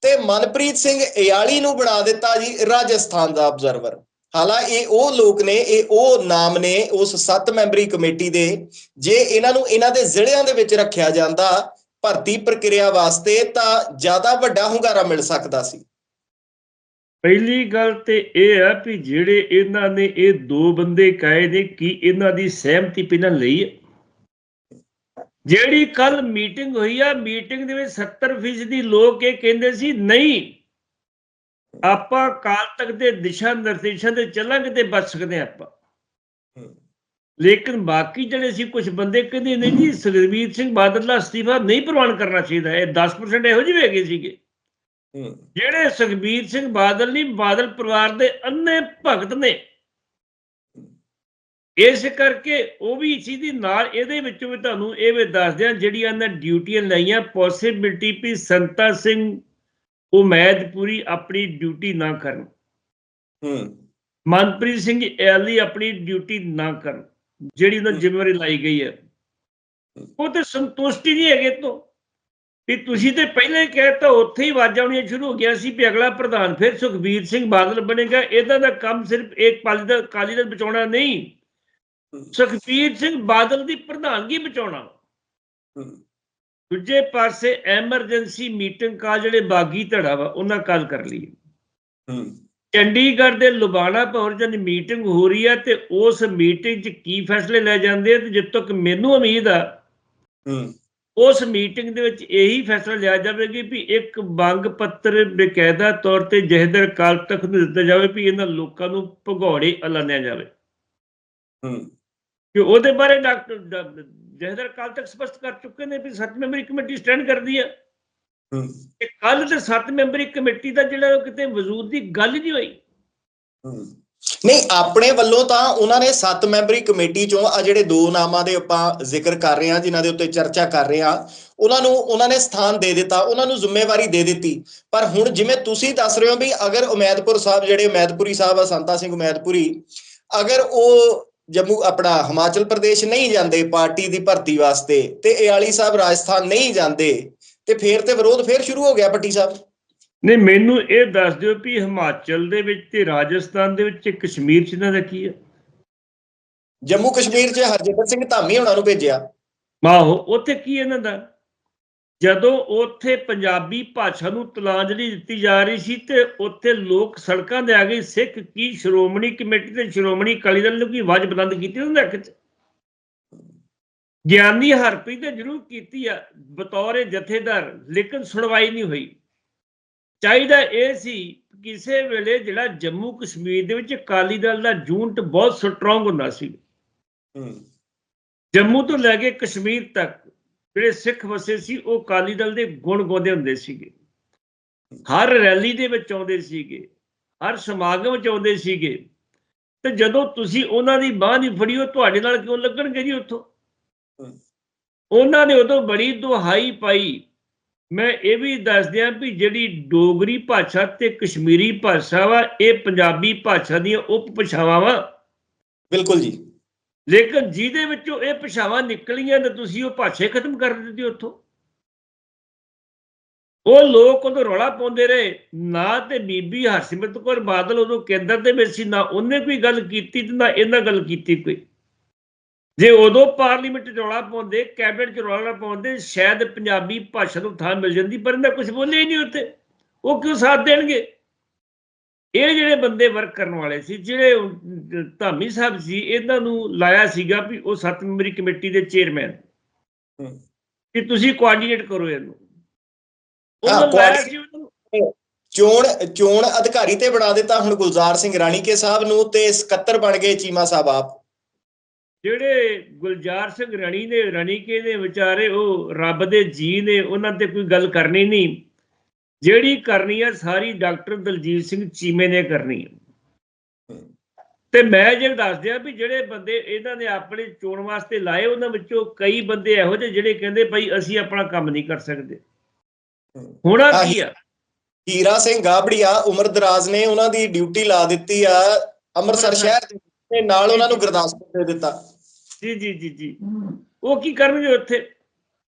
ਤੇ ਮਨਪ੍ਰੀਤ ਸਿੰਘ ਅਯਾਲੀ ਨੂੰ ਬਣਾ ਦਿੱਤਾ ਜੀ ਰਾਜਸਥਾਨ ਦਾ ਆਬਜ਼ਰਵਰ ਹਾਲਾ ਇਹ ਉਹ ਲੋਕ ਨੇ, ਇਹ ਉਹ ਨਾਮ ਨੇ, ਉਸ ਸੱਤ ਮੈਂਬਰੀ ਕਮੇਟੀ ਦੇ, ਜੇ ਇਹਨਾਂ ਨੂੰ ਇਹਨਾਂ ਦੇ ਜ਼ਿਲ੍ਹਿਆਂ ਦੇ ਵਿੱਚ ਰੱਖਿਆ ਜਾਂਦਾ ਭਰਤੀ ਪ੍ਰਕਿਰਿਆ ਵਾਸਤੇ ਤਾਂ ਜ਼ਿਆਦਾ ਵੱਡਾ ਹੁੰਗਾਰਾ ਮਿਲ ਸਕਦਾ ਸੀ। ਪਹਿਲੀ ਗੱਲ ਤੇ ਇਹ ਆ ਵੀ ਜਿਹੜੇ ਇਹਨਾਂ ਨੇ ਇਹ ਦੋ ਬੰਦੇ ਕਾਏ ਨੇ ਕੀ ਇਹਨਾਂ ਦੀ ਸਹਿਮਤੀ ਪਹਿਲਾਂ ਲਈ ਹੈ ਜਿਹੜੀ ਕੱਲ ਮੀਟਿੰਗ ਹੋਈ ਆ ਮੀਟਿੰਗ ਦੇ ਵਿੱਚ 70% ਦੀ ਲੋਕ ਇਹ ਕਹਿੰਦੇ ਸੀ ਨਹੀਂ ਆਪਾਂ ਕਾਲ ਤੱਕ ਦੇ ਦਿਸ਼ਾ ਨਿਰਦੇਸ਼ਾਂ ਤੇ ਚੱਲਾਂਗੇ ਤੇ ਬਚ ਸਕਦੇ ਆਪਾਂ। ਲੇਕਿਨ ਬਾਕੀ ਜਿਹੜੇ ਸੀ ਕੁਝ ਬੰਦੇ ਕਹਿੰਦੇ ਨਹੀਂ ਜੀ ਸੁਖਬੀਰ ਸਿੰਘ ਬਾਦਲ ਦਾ ਅਸਤੀਫਾ ਨਹੀਂ ਪ੍ਰਵਾਨ ਕਰਨਾ ਚਾਹੀਦਾ ਇਹ 10% ਇਹੋ ਜਿਹੇ ਹੈਗੇ ਸੀਗੇ। ਜਿਹੜੇ ਸੁਖਬੀਰ ਸਿੰਘ ਬਾਦਲ ਨਹੀਂ ਬਾਦਲ ਪਰਿਵਾਰ ਦੇ ਅੰਨੇ ਭਗਤ ਨੇ ਇਸ ਕਰਕੇ ਉਹ ਵੀ ਇਸੀ ਦੀ ਨਾਲ ਇਹਦੇ ਵਿੱਚੋਂ ਵੀ ਤੁਹਾਨੂੰ ਇਹ ਵੀ ਦੱਸਦੇ ਆ ਜਿਹੜੀਆਂ ਇਹਨਾਂ ਡਿਊਟੀਆਂ ਲਈਆਂ ਪੋਸਿਬਿਲਟੀ ਵੀ ਸੰਤਾ ਸਿੰਘ ਉਮੈਦਪੁਰੀ ਆਪਣੀ ਡਿਊਟੀ ਨਾ ਕਰਨ। ਹੂੰ। ਮਨਪ੍ਰੀਤ ਸਿੰਘ ਐਲੀ ਆਪਣੀ ਡਿਊਟੀ ਨਾ ਕਰਨ ਜਿਹੜੀ ਉਹਨਾਂ ਜ਼ਿੰਮੇਵਾਰੀ ਲਾਈ ਗਈ ਹੈ। ਉਹ ਤੇ ਸੰਤੁਸ਼ਟੀ ਨਹੀਂ ਹੈਗੇ ਤੋਂ। ਵੀ ਤੁਸੀਂ ਤੇ ਪਹਿਲਾਂ ਹੀ ਕਹਿਤਾ ਉੱਥੇ ਹੀ ਆਵਾਜ਼ਾਂ ਆਉਣੀਆਂ ਸ਼ੁਰੂ ਹੋ ਗਿਆ ਸੀ ਵੀ ਅਗਲਾ ਪ੍ਰਧਾਨ ਫਿਰ ਸੁਖਬੀਰ ਸਿੰਘ ਬਾਦਲ ਬਣੇਗਾ। ਇਹਦਾ ਦਾ ਕੰਮ ਸਿਰਫ ਇੱਕ ਪਾਲੀ ਦਾ ਕਾਲੀ ਦਾ ਬਚਾਉਣਾ ਨਹੀਂ। ਸੁਖਬੀਰ ਸਿੰਘ ਬਾਦਲ ਦੀ ਪ੍ਰਧਾਨਗੀ ਬਚਾਉਣਾ। ਦੂਜੇ ਪਾਸੇ ਐਮਰਜੈਂਸੀ ਮੀਟਿੰਗ ਕਾ ਜਿਹੜੇ ਬਾਗੀ ਧੜਾ ਵਾ ਉਹਨਾਂ ਕੱਲ ਕਰ ਲਈ। ਚੰਡੀਗੜ੍ਹ ਦੇ ਲੁਬਾਣਾ ਭਵਨ ਜਦ ਮੀਟਿੰਗ ਹੋ ਰਹੀ ਹੈ ਤੇ ਉਸ ਮੀਟਿੰਗ 'ਚ ਕੀ ਫੈਸਲੇ ਲੈ ਜਾਂਦੇ ਆ ਤੇ ਜਿੱਤ ਤੱਕ ਮੈਨੂੰ ਉਮੀਦ ਆ ਉਸ ਮੀਟਿੰਗ ਦੇ ਵਿੱਚ ਇਹੀ ਫੈਸਲਾ ਲਿਆ ਜਾਵੇਗਾ ਵੀ ਇੱਕ ਮੰਗ ਪੱਤਰ ਬਕਾਇਦਾ ਤੌਰ ਤੇ ਜਹਦਰ ਕਾਲ ਤੱਕ ਨੂੰ ਦਿੱਤਾ ਜਾਵੇ ਵੀ ਇਹਨਾਂ ਲੋਕਾਂ ਨੂੰ ਭਗੌੜੇ ਐਲਾਨਿਆ ਜਾਵੇ। ਹੂੰ। ਕਿ ਉਹਦੇ ਬਾਰੇ ਡਾਕਟਰ ਜਹਦਰ ਕਾਲ ਤੱਕ ਸਪਸ਼ਟ ਕਰ ਚੁੱਕੇ ਨੇ ਵੀ ਸੱਤ ਮੈਂਬਰੀ ਕਮੇਟੀ ਸਟੈਂਡ ਕਰਦੀ ਹੈ ਹੂੰ। ਕਿ ਕੱਲ ਤੇ ਸੱਤ ਮੈਂਬਰੀ ਕਮੇਟੀ ਦਾ ਜਿਹੜਾ ਕਿਤੇ ਵਜੂਦ ਦੀ ਗੱਲ ਹੀ ਨਹੀਂ ਹੋਈ। ਹੂੰ। ਨਹੀਂ ਆਪਣੇ ਵੱਲੋਂ ਤਾਂ ਉਹਨਾਂ ਨੇ 7 ਮੈਂਬਰੀ ਕਮੇਟੀ ਚੋਂ ਆ ਜਿਹੜੇ ਦੋ ਨਾਮਾਂ ਦੇ ਆਪਾਂ ਜ਼ਿਕਰ ਕਰ ਰਹੇ ਹਾਂ ਜਿਨ੍ਹਾਂ ਦੇ ਉੱਤੇ ਚਰਚਾ ਕਰ ਰਹੇ ਹਾਂ ਉਹਨਾਂ ਨੂੰ ਉਹਨਾਂ ਨੇ ਸਥਾਨ ਦੇ ਦਿੱਤਾ ਉਹਨਾਂ ਨੂੰ ਜ਼ਿੰਮੇਵਾਰੀ ਦੇ ਦਿੱਤੀ। ਪਰ ਹੁਣ ਜਿਵੇਂ ਤੁਸੀਂ ਦੱਸ ਰਹੇ ਹੋ ਵੀ ਅਗਰ ਉਮੈਦਪੁਰ ਸਾਹਿਬ ਜਿਹੜੇ ਉਮੈਦਪੁਰੀ ਸਾਹਿਬ ਆ ਸੰਤਾ ਸਿੰਘ ਉਮੈਦਪੁਰੀ ਅਗਰ ਉਹ ਜੰਮੂ ਆਪਣਾ ਹਿਮਾਚਲ ਪ੍ਰਦੇਸ਼ ਨਹੀਂ ਜਾਂਦੇ ਪਾਰਟੀ ਦੀ ਭਰਤੀ ਵਾਸਤੇ ਤੇ ਇਆਲੀ ਸਾਹਿਬ ਰਾਜਸਥਾਨ ਨਹੀਂ ਜਾਂਦੇ ਤੇ ਫੇਰ ਤੇ ਵਿਰੋਧ ਫੇਰ ਸ਼ੁਰੂ ਹੋ ਗਿਆ ਪੱਟੀ ਸਾਹਿਬ। ਨਹੀਂ ਮੈਨੂੰ ਇਹ ਦੱਸ ਦਿਓ ਵੀ ਹਿਮਾਚਲ ਦੇ ਵਿੱਚ ਤੇ ਰਾਜਸਥਾਨ ਦੇ ਵਿੱਚ ਕਸ਼ਮੀਰ ਚ ਇਹਨਾਂ ਦਾ ਕੀ ਹੈ? ਜੰਮੂ ਕਸ਼ਮੀਰ 'ਚ ਹਰਜਿੰਦਰ ਸਿੰਘ ਧਾਮੀ ਉਹਨਾਂ ਨੂੰ ਭੇਜਿਆ। ਆਹੋ ਉੱਥੇ ਕੀ ਇਹਨਾਂ ਦਾ? ਜਦੋਂ ਉੱਥੇ ਪੰਜਾਬੀ ਭਾਸ਼ਾ ਨੂੰ ਤਲਾਂਜਲੀ ਦਿੱਤੀ ਜਾ ਰਹੀ ਸੀ ਤੇ ਉੱਥੇ ਲੋਕ ਸੜਕਾਂ ਤੇ ਆ ਗਏ ਸਿੱਖ ਕੀ ਸ਼੍ਰੋਮਣੀ ਕਮੇਟੀ ਤੇ ਸ਼੍ਰੋਮਣੀ ਅਕਾਲੀ ਦਲ ਨੂੰ ਕੀ ਆਵਾਜ਼ ਬੁਲੰਦ ਕੀਤੀ ਉਹਨਾਂ ਦੇ ਹੱਕ 'ਚ? ਗਿਆਨੀ ਹਰਪ੍ਰੀਤ ਨੇ ਜ਼ਰੂਰ ਕੀਤੀ ਆ ਬਤੌਰ ਜਥੇਦਾਰ ਲੇਕਿਨ ਸੁਣਵਾਈ ਨਹੀਂ ਹੋਈ। ਚਾਹੀਦਾ ਇਹ ਸੀ ਕਿਸੇ ਵੇਲੇ ਜਿਹੜਾ ਜੰਮੂ ਕਸ਼ਮੀਰ ਦੇ ਵਿੱਚ ਅਕਾਲੀ ਦਲ ਦਾ ਜੂਨਟ ਬਹੁਤ ਸਟਰੋਂਗ ਹੁੰਦਾ ਸੀ। ਜੰਮੂ ਤੋਂ ਲੈ ਕੇ ਕਸ਼ਮੀਰ ਤੱਕ ਜਿਹੜੇ ਸਿੱਖ ਵਸੇ ਸੀ ਉਹ ਅਕਾਲੀ ਦਲ ਦੇ ਗੁਣ ਗਾਉਂਦੇ ਹੁੰਦੇ ਸੀਗੇ। ਹਰ ਰੈਲੀ ਦੇ ਵਿੱਚ ਆਉਂਦੇ ਸੀਗੇ ਹਰ ਸਮਾਗਮ ਚ ਆਉਂਦੇ ਸੀਗੇ। ਤੇ ਜਦੋਂ ਤੁਸੀਂ ਉਹਨਾਂ ਦੀ ਬਾਹ ਨਹੀਂ ਫੜੀ ਉਹ ਤੁਹਾਡੇ ਨਾਲ ਕਿਉਂ ਲੱਗਣਗੇ ਜੀ ਉੱਥੋਂ। ਉਹਨਾਂ ਨੇ ਉਦੋਂ ਬੜੀ ਦੁਹਾਈ ਪਾਈ। ਮੈਂ ਇਹ ਵੀ ਦੱਸ ਦਿਆਂ ਵੀ ਜਿਹੜੀ ਡੋਗਰੀ ਭਾਸ਼ਾ ਤੇ ਕਸ਼ਮੀਰੀ ਭਾਸ਼ਾ ਵਾ ਇਹ ਪੰਜਾਬੀ ਭਾਸ਼ਾ ਦੀਆਂ ਉਪ ਭਾਸ਼ਾਵਾਂ ਵਾ। ਬਿਲਕੁਲ ਜੀ। ਲੇਕਿਨ ਜਿਹਦੇ ਵਿੱਚੋਂ ਇਹ ਭਾਸ਼ਾਵਾਂ ਨਿਕਲੀਆਂ ਤੇ ਤੁਸੀਂ ਉਹ ਭਾਸ਼ਾ ਹੀ ਖਤਮ ਕਰ ਦਿੱਤੀ ਉੱਥੋਂ। ਉਹ ਲੋਕ ਉਦੋਂ ਰੌਲਾ ਪਾਉਂਦੇ ਰਹੇ, ਨਾ ਤੇ ਬੀਬੀ ਹਰਸਿਮਰਤ ਕੌਰ ਬਾਦਲ ਉਦੋਂ ਕੇਂਦਰ ਦੇ ਵਿੱਚ ਸੀ, ਨਾ ਉਹਨੇ ਕੋਈ ਗੱਲ ਕੀਤੀ ਤੇ ਨਾ ਇਹਨਾਂ ਗੱਲ ਕੀਤੀ ਕੋਈ। ਜੇ ਉਦੋਂ ਪਾਰਲੀਮੈਂਟ 'ਚ ਰੌਲਾ ਪਾਉਂਦੇ, ਕੈਬਨਿਟ 'ਚ ਰੌਲਾ ਪਾਉਂਦੇ, ਸ਼ਾਇਦ ਪੰਜਾਬੀ ਭਾਸ਼ਾ ਨੂੰ ਥਾਂ ਮਿਲ ਜਾਂਦੀ, ਪਰ ਇਹਨਾਂ ਕੁਝ ਬੋਲੇ ਹੀ ਨਹੀਂ ਉੱਥੇ। ਉਹ ਕਿਉਂ ਸਾਥ ਦੇਣਗੇ? ਇਹ ਜਿਹੜੇ ਬੰਦੇ ਵਰਕ ਕਰਨ ਵਾਲੇ ਸੀ ਜਿਹੜੇ ਧਾਮੀ ਸਾਹਿਬ ਸੀ ਇਹਨਾਂ ਨੂੰ ਲਾਇਆ ਸੀਗਾ ਵੀ ਉਹ ਸੱਤ ਮੈਂਬਰੀ ਕਮੇਟੀ ਦੇ ਚੇਅਰਮੈਨ। ਕਿ ਤੁਸੀਂ ਕੋਆਰਡੀਨੇਟ ਕਰੋ ਇਹਨੂੰ। ਲਾਇਆ ਸੀ ਚੋਣ ਚੋਣ ਅਧਿਕਾਰੀ ਤੇ ਬਣਾ ਦਿੱਤਾ ਹੁਣ ਗੁਲਜ਼ਾਰ ਸਿੰਘ ਰਾਣੀਕੇ ਸਾਹਿਬ ਨੂੰ ਤੇ ਸਕੱਤਰ ਬਣ ਗਏ ਚੀਮਾ ਸਾਹਿਬ ਆਪ। ਜਿਹੜੇ ਗੁਲਜ਼ਾਰ ਸਿੰਘ ਰਣੀ ਨੇ ਰਣੀਕੇ ਦੇ ਵਿਚਾਰੇ ਉਹ ਰੱਬ ਦੇ ਜੀ ਨੇ ਉਹਨਾਂ ਤੇ ਕੋਈ ਗੱਲ ਕਰਨੀ ਨਹੀਂ। ਜਿਹੜੀ ਕਰਨੀ ਹੈ ਸਾਰੀ ਡਾਕਟਰ ਦਲਜੀਤ ਸਿੰਘ ਚੀਮੇ ਨੇ ਕਰਨੀ ਹੈ ਤੇ ਮੈਂ ਜੇ ਦੱਸ ਦਿਆਂ ਵੀ ਜਿਹੜੇ ਬੰਦੇ ਇਹਨਾਂ ਨੇ ਆਪਣੇ ਚੋਣ ਵਾਸਤੇ ਲਾਏ ਉਹਨਾਂ ਵਿੱਚੋਂ ਕਈ ਬੰਦੇ ਇਹੋ ਜਿਹੇ ਜਿਹੜੇ ਕਹਿੰਦੇ ਭਾਈ ਅਸੀਂ ਆਪਣਾ ਕੰਮ ਨਹੀਂ ਕਰ ਸਕਦੇ। ਹੋਣਾ ਕੀ ਆ? ਹੀਰਾ ਸਿੰਘ ਗਾਬੜੀਆ ਉਮਰ ਦਰਾਜ਼ ਨੇ ਉਹਨਾਂ ਦੀ ਡਿਊਟੀ ਲਾ ਦਿੱਤੀ ਆ ਅੰਮ੍ਰਿਤਸਰ ਸ਼ਹਿਰ ਦੇ ਨਾਲ ਉਹਨਾਂ ਨੂੰ ਗੁਰਦਾਸਪੁਰ ਦੇ ਦਿੱਤਾ। ਜੀ ਜੀ ਜੀ ਜੀ। ਉਹ ਕੀ ਕਰਨਗੇ ਉੱਥੇ?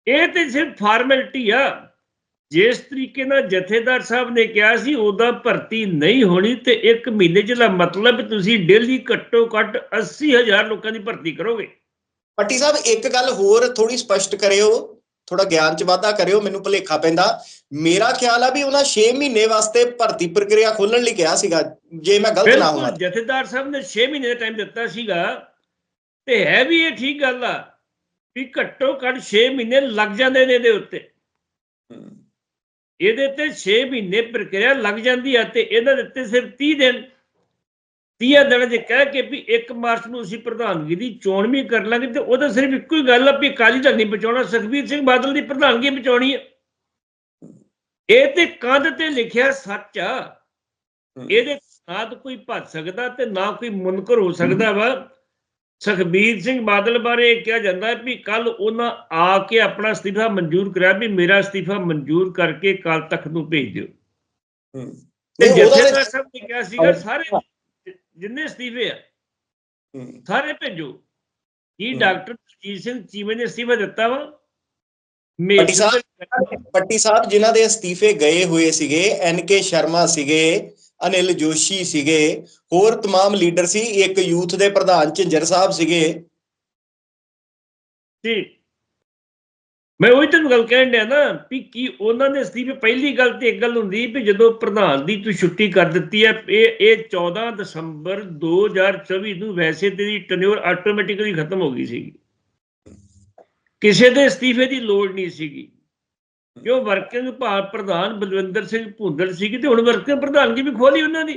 ਇਹ ਤੇ ਸਿਰਫ ਫਾਰਮੈਲਿਟੀ ਆ। ਜਿਸ ਤਰੀਕੇ ਨਾਲ ਜਥੇਦਾਰ ਸਾਹਿਬ ਨੇ ਕਿਹਾ ਸੀ ਉਹਦਾ ਭਰਤੀ ਨਹੀਂ ਹੋਣੀ ਤੇ ਇੱਕ ਮਹੀਨੇ ਚ ਦਾ ਮਤਲਬ ਤੁਸੀਂ ਡੇਲੀ ਘੱਟੋ ਘੱਟ 80000 ਲੋਕਾਂ ਦੀ ਭਰਤੀ ਕਰੋਗੇ। ਪੱਟੀ ਸਾਹਿਬ ਇੱਕ ਗੱਲ ਹੋਰ ਥੋੜੀ ਸਪਸ਼ਟ ਕਰਿਓ ਥੋੜਾ ਗਿਆਨ ਚ ਵਾਧਾ ਕਰਿਓ ਮੈਨੂੰ ਭੁਲੇਖਾ ਪੈਂਦਾ। ਮੇਰਾ ਖਿਆਲ ਆ ਵੀ ਉਹਨਾਂ 6 ਮਹੀਨੇ ਵਾਸਤੇ ਭਰਤੀ ਪ੍ਰਕਿਰਿਆ ਖੋਲਣ ਲਈ ਕਿਹਾ ਸੀਗਾ ਜੇ ਮੈਂ ਗਲਤ ਨਾ ਹੋਵਾਂ। ਜਥੇਦਾਰ ਸਾਹਿਬ ਨੇ 6 ਮਹੀਨੇ ਦਾ ਟਾਈਮ ਦਿੱਤਾ ਸੀਗਾ ਤੇ ਹੈ ਵੀ ਇਹ ਠੀਕ ਗੱਲ ਆ ਵੀ ਘੱਟੋ ਘੱਟ 6 ਮਹੀਨੇ ਲੱਗ ਜਾਂਦੇ ਨੇ ਇਹਦੇ ਉੱਤੇ। ਇਹਦੇ ਤੇ 6 ਮਹੀਨੇ ਪ੍ਰਕਿਰਿਆ ਲੱਗ ਜਾਂਦੀ ਹੈ ਤੇ ਇਹਨਾਂ ਦੇ ਉੱਤੇ ਸਿਰਫ 30 ਦਿਨ 30 ਦਿਨ ਜੇ ਕਹਿ ਕੇ ਵੀ 1 ਮਾਰਚ ਨੂੰ ਅਸੀਂ ਪ੍ਰਧਾਨਗੀ ਦੀ ਚੋਣ ਵੀ ਕਰ ਲਾਂਗੇ ਤੇ ਉਹਦਾ ਸਿਰਫ ਇੱਕੋ ਹੀ ਗੱਲ ਆ ਵੀ ਅਕਾਲੀ ਦਲ ਨਹੀਂ ਬਚਾਉਣਾ ਸੁਖਬੀਰ ਸਿੰਘ ਬਾਦਲ ਦੀ ਪ੍ਰਧਾਨਗੀ ਬਚਾਉਣੀ ਹੈ ਇਹ ਤੇ ਕੰਧ ਤੇ ਲਿਖਿਆ ਸੱਚ ਆ। ਇਹਦੇ ਤਾਂ ਕੋਈ ਭੱਜ ਸਕਦਾ ਤੇ ਨਾ ਕੋਈ ਮੁਨਕਰ ਹੋ ਸਕਦਾ ਵਾ। ਸੁਖਬੀਰ ਸਿੰਘ ਬਾਦਲ ਬਾਰੇ ਇਹ ਕਿਹਾ ਜਾਂਦਾ ਹੈ ਵੀ ਕੱਲ ਉਹਨਾਂ ਆ ਕੇ ਆਪਣਾ ਅਸਤੀਫਾ ਮਨਜ਼ੂਰ ਕਰਿਆ ਵੀ ਮੇਰਾ ਅਸਤੀਫਾ ਮਨਜ਼ੂਰ ਕਰਕੇ ਕੱਲ ਤੱਕ ਨੂੰ ਭੇਜ ਦਿਓ। ਤੇ ਜਥੇਦਾਰ ਸਾਹਿਬ ਨੇ ਕਿਹਾ ਸੀਗਾ ਸਾਰੇ ਜਿੰਨੇ ਅਸਤੀਫੇ ਆ। ਸਾਰੇ ਭੇਜੋ। ਕੀ। ਡਾਕਟਰ ਜੀਤ ਸਿੰਘ ਚੀਮੇ ਨੇ ਅਸਤੀਫਾ ਦਿੱਤਾ ਵਾ? ਪੱਟੀ ਸਾਹਿਬ ਪੱਟੀ ਸਾਹਿਬ ਜਿਨ੍ਹਾਂ ਦੇ ਅਸਤੀਫੇ ਗਏ ਹੋਏ ਸੀਗੇ ਐਨ ਕੇ ਸ਼ਰਮਾ ਸੀਗੇ ਅਨਿਲ ਜੋਸ਼ੀ ਸੀਗੇ ਹੋਰ तमाम ਲੀਡਰ ਸੀ ਇੱਕ ਯੂਥ ਦੇ ਪ੍ਰਧਾਨ ਝਿੰਜਰ ਸਾਹਿਬ ਸੀਗੇ ਜੀ ਮੈਂ ਉਹੀ ਤੈਨੂੰ ਗੱਲ ਕਹਿਣ ਡਿਆ ਨਾ ਵੀ ਕੀ ਉਹਨਾਂ ਦੇ ਅਸਤੀਫੇ ਪਹਿਲੀ ਗੱਲ ਤੇ ਇੱਕ ਗੱਲ ਹੁੰਦੀ ਵੀ ਜਦੋਂ ਪ੍ਰਧਾਨ ਦੀ ਤੂੰ ਛੁੱਟੀ ਕਰ ਦਿੱਤੀ ਹੈ ਇਹ ਇਹ 14 ਦਸੰਬਰ 2024 ਨੂੰ ਵੈਸੇ ਤੇਰੀ ਟੈਨਿਓਰ ਆਟੋਮੈਟਿਕਲੀ ਖਤਮ ਹੋ ਗਈ ਸੀਗੀ ਕਿਸੇ ਦੇ ਅਸਤੀਫੇ ਦੀ ਲੋੜ ਨਹੀਂ ਸੀਗੀ ਕਿਉਂ ਵਰਕਿੰਗ ਭਾਰਤ ਪ੍ਰਧਾਨ ਬਲਵਿੰਦਰ ਸਿੰਘ ਭੁੰਦੜ ਸੀਗੀ ਤੇ ਹੁਣ ਵਰਕਿੰਗ ਪ੍ਰਧਾਨਗੀ ਵੀ ਖੋਲੀ ਉਹਨਾਂ ਦੀ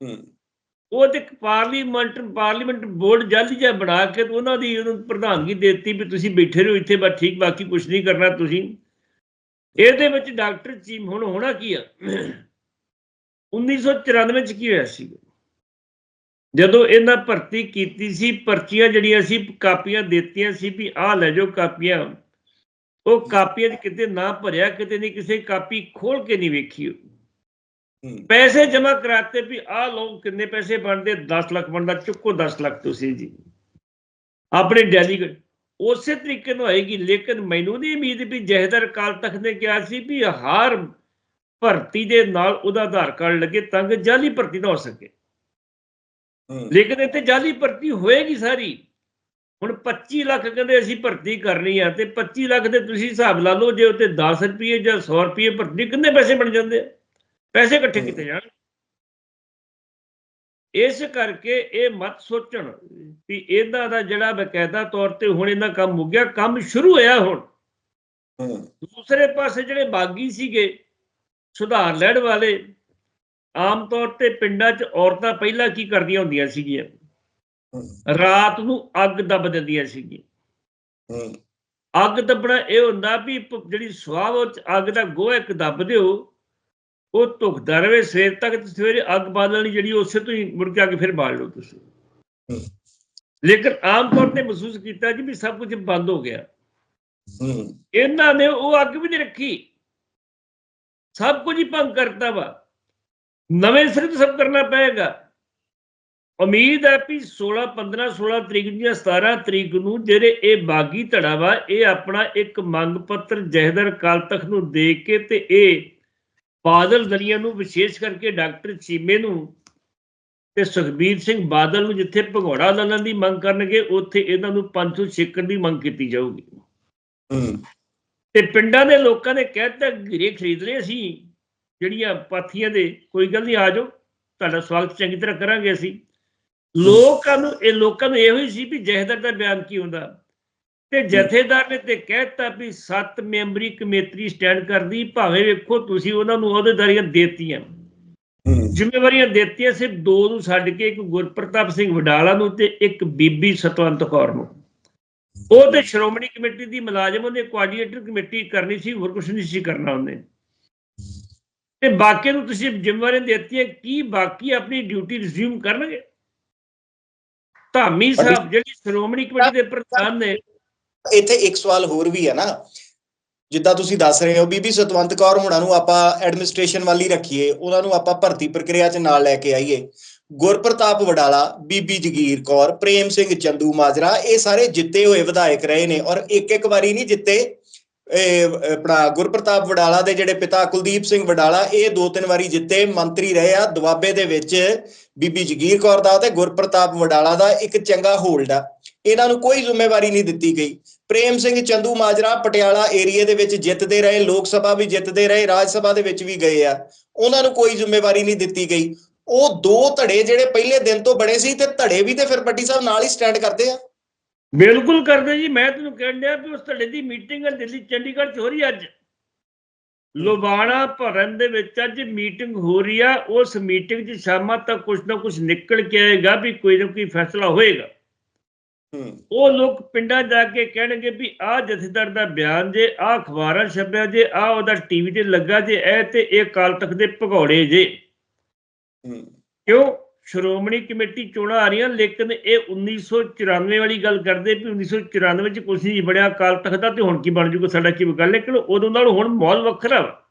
ਹੂੰ। ਉਹ ਤੇ ਪਾਰਲੀਮੈਂਟ ਪਾਰਲੀਮੈਂਟ ਬੋਰਡ ਜਲਦੀ ਜਿਹਾ ਬਣਾ ਕੇ ਤੇ ਉਹਨਾਂ ਦੀ ਉਹਨੂੰ ਪ੍ਰਧਾਨਗੀ ਦਿੱਤੀ ਵੀ ਤੁਸੀਂ ਬੈਠੇ ਰਹੋ ਇੱਥੇ ਬਸ ਠੀਕ ਬਾਕੀ ਕੁਝ ਨਹੀਂ ਕਰਨਾ ਤੁਸੀਂ। ਇਹਦੇ ਵਿੱਚ ਡਾਕਟਰ ਚੀਮ ਹੁਣ ਹੋਣਾ ਕੀ ਆ? 1994 ਚ ਕੀ ਹੋਇਆ ਸੀ? ਜਦੋਂ ਇਹਨਾਂ ਭਰਤੀ ਕੀਤੀ ਸੀ ਪਰਚੀਆਂ ਜਿਹੜੀਆਂ ਸੀ ਕਾਪੀਆਂ ਦਿੱਤੀਆਂ ਸੀ ਵੀ ਆਹ ਲੈ ਜਾਓ ਕਾਪੀਆਂ। ਉਹ ਕਾਪੀਆਂ 'ਚ ਕਿਤੇ ਨਾ ਭਰਿਆ ਕਿਤੇ ਨਹੀਂ ਕਿਸੇ ਕਾਪੀ ਖੋਲ ਕੇ ਨਹੀਂ ਵੇਖੀ। ਪੈਸੇ ਜਮ੍ਹਾਂ ਕਰਾਤੇ ਵੀ ਆਹ ਲਓ ਕਿੰਨੇ ਪੈਸੇ ਬਣਦੇ? 10 ਲੱਖ ਬਣਦਾ ਚੁੱਕੋ 10 ਲੱਖ ਤੁਸੀਂ ਜੀ। ਆਪਣੇ ਡੈਲੀਗੇਟ ਉਸੇ ਤਰੀਕੇ ਨਾਲ ਹੋਏਗੀ ਲੇਕਿਨ ਮੈਨੂੰ ਨਹੀਂ ਉਮੀਦ ਵੀ ਜਹਦਰ ਕਾਲ ਤੱਕ ਨੇ ਕਿਹਾ ਸੀ ਵੀ ਹਰ ਭਰਤੀ ਦੇ ਨਾਲ ਉਹਦਾ ਆਧਾਰ ਕਾਰਡ ਲੱਗੇ ਤਾਂ ਕਿ ਜਾਲੀ ਭਰਤੀ ਨਾ ਹੋ ਸਕੇ। ਲੇਕਿਨ ਇੱਥੇ ਜਾਲੀ ਭਰਤੀ ਹੋਏਗੀ ਸਾਰੀ। ਹੁਣ 25 ਲੱਖ ਕਹਿੰਦੇ ਅਸੀਂ ਭਰਤੀ ਕਰਨੀ ਆ ਤੇ 25 ਲੱਖ ਦੇ ਤੁਸੀਂ ਹਿਸਾਬ ਲਾ ਲਓ ਜੇ ਉੱਤੇ 10 ਰੁਪਏ ਜਾਂ 100 ਰੁਪਏ ਭਰਤੀ ਕਿੰਨੇ ਪੈਸੇ ਬਣ ਜਾਂਦੇ ਆ? ਪੈਸੇ ਇਕੱਠੇ ਕੀਤੇ ਜਾਣ। ਇਸ ਕਰਕੇ ਇਹ ਮਤ ਸੋਚਣ ਵੀ ਇਹਨਾਂ ਦਾ ਜਿਹੜਾ ਬਕਾਇਦਾ ਤੌਰ ਤੇ ਹੁਣ ਇਹਨਾਂ ਕੰਮ ਮੁੱਕ ਗਿਆ ਕੰਮ ਸ਼ੁਰੂ ਹੋਇਆ ਹੁਣ। ਹੂੰ। ਦੂਸਰੇ ਪਾਸੇ ਜਿਹੜੇ ਬਾਗੀ ਸੀਗੇ ਸੁਧਾਰ ਲੈਣ ਵਾਲੇ ਆਮ ਤੌਰ ਤੇ ਪਿੰਡਾਂ 'ਚ ਔਰਤਾਂ ਪਹਿਲਾਂ ਕੀ ਕਰਦੀਆਂ ਹੁੰਦੀਆਂ ਸੀਗੀਆਂ? ਰਾਤ ਨੂੰ ਅੱਗ ਦੱਬ ਦਿੰਦੀਆਂ ਸੀਗੀਆਂ। ਹੂੰ। ਅੱਗ ਦੱਬਣਾ ਇਹ ਹੁੰਦਾ ਵੀ ਜਿਹੜੀ ਸੁਆਹ ਉਹ ਅੱਗ ਦਾ ਗੋਹਾ ਇੱਕ ਦੱਬ ਦਿਓ ਉਹ ਧੁਖਦਾ ਰਵੇ ਸਵੇਰ ਤੱਕ ਤੇ ਸਵੇਰੇ ਅੱਗ ਬਾਲਣੀ ਜਿਹੜੀ ਉਸੇ ਤੋਂ ਹੀ ਮੁੜ ਕੇ ਆ ਕੇ ਫਿਰ ਬਾਲ ਲਓ ਤੁਸੀਂ। ਲੇਕਿਨ ਆਮ ਤੌਰ ਤੇ ਮਹਿਸੂਸ ਕੀਤਾ ਜੀ ਵੀ ਸਭ ਕੁਝ ਬੰਦ ਹੋ ਗਿਆ। ਇਹਨਾਂ ਨੇ ਉਹ ਅੱਗ ਵੀ ਨਹੀਂ ਰੱਖੀ। ਸਭ ਕੁਝ ਹੀ ਭੰਗ ਕਰਤਾ ਵਾ। ਨਵੇਂ ਸਿਰੇ ਤੋਂ ਸਭ ਕਰਨਾ ਪਏਗਾ। ਉਮੀਦ ਹੈ ਵੀ 16 15 16 ਤਰੀਕ ਦੀਆਂ 17 ਤਰੀਕ ਨੂੰ ਜਿਹੜੇ ਇਹ ਬਾਗੀ ਧੜਾ ਵਾ ਇਹ ਆਪਣਾ ਇੱਕ ਮੰਗ ਪੱਤਰ ਜਹਦਰ ਕਾਲ ਤੱਕ ਨੂੰ ਦੇ ਕੇ ਤੇ ਇਹ ਬਾਦਲ ਦਲੀਆ ਨੂੰ ਵਿਸ਼ੇਸ਼ ਕਰਕੇ ਡਾਕਟਰ ਚੀਮੇ ਨੂੰ ਤੇ ਸੁਖਬੀਰ ਸਿੰਘ ਬਾਦਲ ਨੂੰ ਜਿੱਥੇ ਭਗੌੜਾ ਲਾਲਣ ਦੀ ਮੰਗ ਕਰਨਗੇ ਉੱਥੇ ਇਹਨਾਂ ਨੂੰ ਪੰਥੂ ਛੇਕਣ ਦੀ ਮੰਗ ਕੀਤੀ ਜਾਊਗੀ। ਤੇ ਪਿੰਡਾਂ ਦੇ ਲੋਕਾਂ ਨੇ ਕਹਿਤਾ ਘਿਰੇ ਖਰੀਦ ਲਏ ਅਸੀਂ ਜਿਹੜੀਆਂ ਪਾਥੀਆਂ ਦੇ ਕੋਈ ਗੱਲ ਨਹੀਂ ਆ ਜਾਓ। ਤੁਹਾਡਾ ਸਵਾਗਤ ਚੰਗੀ ਤਰ੍ਹਾਂ ਕਰਾਂਗੇ ਅਸੀਂ। ਲੋਕਾਂ ਨੂੰ ਇਹ ਲੋਕਾਂ ਨੂੰ ਇਹੋ ਹੀ ਸੀ ਵੀ ਜਹਦਰ ਦਾ ਬਿਆਨ ਕੀ ਹੁੰਦਾ? ਤੇ ਜਥੇਦਾਰ ਨੇ ਤੇ ਕਹਿਤਾ ਵੀ ਸੱਤ ਮੈਂਬਰੀ ਕਮੇਟੀ ਸਟੈਂਡ ਕਰਦੀ ਭਾਵੇਂ ਵੇਖੋ ਤੁਸੀਂ ਉਹਨਾਂ ਨੂੰ ਅਹੁਦੇਦਾਰੀਆਂ ਦੇਤੀਆਂ। ਜ਼ਿੰਮੇਵਾਰੀਆਂ ਦਿੱਤੀਆਂ ਸਿਰਫ ਦੋ ਨੂੰ ਛੱਡ ਕੇ ਇੱਕ ਗੁਰਪ੍ਰਤਾਪ ਸਿੰਘ ਵਡਾਲਾ ਨੂੰ ਤੇ ਇੱਕ ਬੀਬੀ ਸਤਵੰਤ ਕੌਰ ਨੂੰ। ਉਹ ਤੇ ਸ਼੍ਰੋਮਣੀ ਕਮੇਟੀ ਦੀ ਮੁਲਾਜ਼ਮ ਉਹਨੇ ਕੋਆਰਡੀਨੇਟਰ ਕਮੇਟੀ ਕਰਨੀ ਸੀ ਹੋਰ ਕੁਝ ਨਹੀਂ ਸੀ ਕਰਨਾ ਉਹਨੇ। ਤੇ ਬਾਕੀ ਨੂੰ ਤੁਸੀਂ ਜ਼ਿੰਮੇਵਾਰੀਆਂ ਦਿੱਤੀਆਂ ਕੀ ਬਾਕੀ ਆਪਣੀ ਡਿਊਟੀ ਰਿਜ਼ਿਊਮ ਕਰਨਗੇ? ਧਾਮੀ ਸਾਹਿਬ ਜਿਹੜੀ ਸ਼੍ਰੋਮਣੀ ਕਮੇਟੀ ਦੇ ਪ੍ਰਧਾਨ ਨੇ। ਇੱਥੇ ਇੱਕ ਸਵਾਲ ਹੋਰ ਵੀ ਹੈ ਨਾ। ਜਿੱਦਾਂ ਤੁਸੀਂ ਦੱਸ ਰਹੇ ਹੋ ਬੀਬੀ ਸਤਵੰਤ ਕੌਰ ਹੁਣਾਂ ਨੂੰ ਆਪਾਂ ਐਡਮਿਨਿਸਟ੍ਰੇਸ਼ਨ ਵੱਲ ਰੱਖੀਏ ਉਹਨਾਂ ਨੂੰ ਆਪਾਂ ਭਰਤੀ ਪ੍ਰਕਿਰਿਆ 'ਚ ਨਾਲ ਲੈ ਕੇ ਆਈਏ। ਗੁਰਪ੍ਰਤਾਪ ਵਡਾਲਾ ਬੀਬੀ ਜਗੀਰ ਕੌਰ ਪ੍ਰੇਮ ਸਿੰਘ ਚੰਦੂ ਮਾਜਰਾ ਇਹ ਸਾਰੇ ਜਿੱਤੇ ਹੋਏ ਵਿਧਾਇਕ ਰਹੇ ਨੇ ਔਰ ਇੱਕ ਇੱਕ ਵਾਰੀ ਨਹੀਂ ਜਿੱਤੇ ਇਹ ਆਪਣਾ ਗੁਰਪ੍ਰਤਾਪ ਵਡਾਲਾ ਦੇ ਜਿਹੜੇ ਪਿਤਾ ਕੁਲਦੀਪ ਸਿੰਘ ਵਡਾਲਾ, ਇਹ ਦੋ ਤਿੰਨ ਵਾਰੀ ਜਿੱਤੇ, ਮੰਤਰੀ ਰਹੇ ਆ। ਦੁਆਬੇ ਦੇ ਵਿੱਚ ਬੀਬੀ ਜਗੀਰ ਕੌਰ ਦਾ ਤੇ ਗੁਰਪ੍ਰਤਾਪ ਵਡਾਲਾ ਦਾ ਇੱਕ ਚੰਗਾ ਹੋਲਡ ਆ। ਇਹਨਾਂ ਨੂੰ ਕੋਈ ਜ਼ਿੰਮੇਵਾਰੀ ਨਹੀਂ ਦਿੱਤੀ ਗਈ। ਪ੍ਰੇਮ ਸਿੰਘ ਚੰਦੂ ਮਾਜਰਾ ਪਟਿਆਲਾ ਏਰੀਏ ਦੇ ਵਿੱਚ ਜਿੱਤਦੇ ਰਹੇ, ਲੋਕ ਸਭਾ ਵੀ ਜਿੱਤਦੇ ਰਹੇ, ਰਾਜ ਸਭਾ ਦੇ ਵਿੱਚ ਵੀ ਗਏ ਆ। ਉਹਨਾਂ ਨੂੰ ਕੋਈ ਜ਼ਿੰਮੇਵਾਰੀ ਨਹੀਂ ਦਿੱਤੀ ਗਈ। ਉਹ ਦੋ ਧੜੇ ਜਿਹੜੇ ਪਹਿਲੇ ਦਿਨ ਤੋਂ ਬਣੇ ਸੀ ਤੇ ਧੜੇ ਵੀ ਤੇ ਫਿਰ ਪੱਟੀ ਸਾਹਿਬ ਨਾਲ ਹੀ ਸਟੈਂਡ ਕਰਦੇ ਆ। ਬਿਲਕੁਲ ਕਰਦੇ ਜੀ ਮੈਂ ਤੈਨੂੰ ਕਹਿਣ ਡਿਆ ਵੀ ਉਸ ਤੁਹਾਡੇ ਦੀ ਮੀਟਿੰਗ ਹੈ ਦਿੱਲੀ ਚੰਡੀਗੜ੍ਹ ਚ ਹੋ ਰਹੀ ਅੱਜ। ਲੁਬਾਣਾ ਭਰਨ ਦੇ ਵਿੱਚ ਅੱਜ ਮੀਟਿੰਗ ਹੋ ਰਹੀ ਆ ਉਸ ਮੀਟਿੰਗ 'ਚ ਸ਼ਾਮਾਂ ਤੱਕ ਕੁਝ ਨਾ ਕੁਝ ਨਿਕਲ ਕੇ ਆਏਗਾ ਵੀ ਕੋਈ ਨਾ ਕੋਈ ਫੈਸਲਾ ਹੋਏਗਾ। ਉਹ ਲੋਕ ਪਿੰਡਾਂ ਜਾ ਕੇ ਕਹਿਣਗੇ ਵੀ ਆਹ ਜਥੇਦਾਰ ਦਾ ਬਿਆਨ ਜੇ ਆਹ ਅਖਬਾਰਾਂ ਛਪਿਆ ਜੇ ਆਹ ਉਹਦਾ ਟੀਵੀ ਤੇ ਲੱਗਾ ਜੇ ਇਹ ਤੇ ਇਹ ਕਾਲ ਤੱਕ ਦੇ ਭਗੌੜੇ ਜੇ। ਕਿਉਂ? ਸ਼੍ਰੋਮਣੀ ਕਮੇਟੀ ਚੋਣਾਂ ਆ ਰਹੀਆਂ, ਲੇਕਿਨ ਇਹ 1994 ਵਾਲੀ ਗੱਲ ਕਰਦੇ ਵੀ 1994 ਵਿੱਚ ਕੁਛ ਨਹੀਂ ਬਣਿਆ, ਅਕਾਲ ਤਖਤ ਦਾ ਤੇ ਹੁਣ ਕੀ ਬਣ ਜੂਗਾ ਸਾਡਾ ਕੀ ਗੱਲ ਲੇਕਿਨ ਉਦੋਂ ਨਾਲ ਹੁਣ ਮਾਹੌਲ ਵੱਖਰਾ ਵਾ।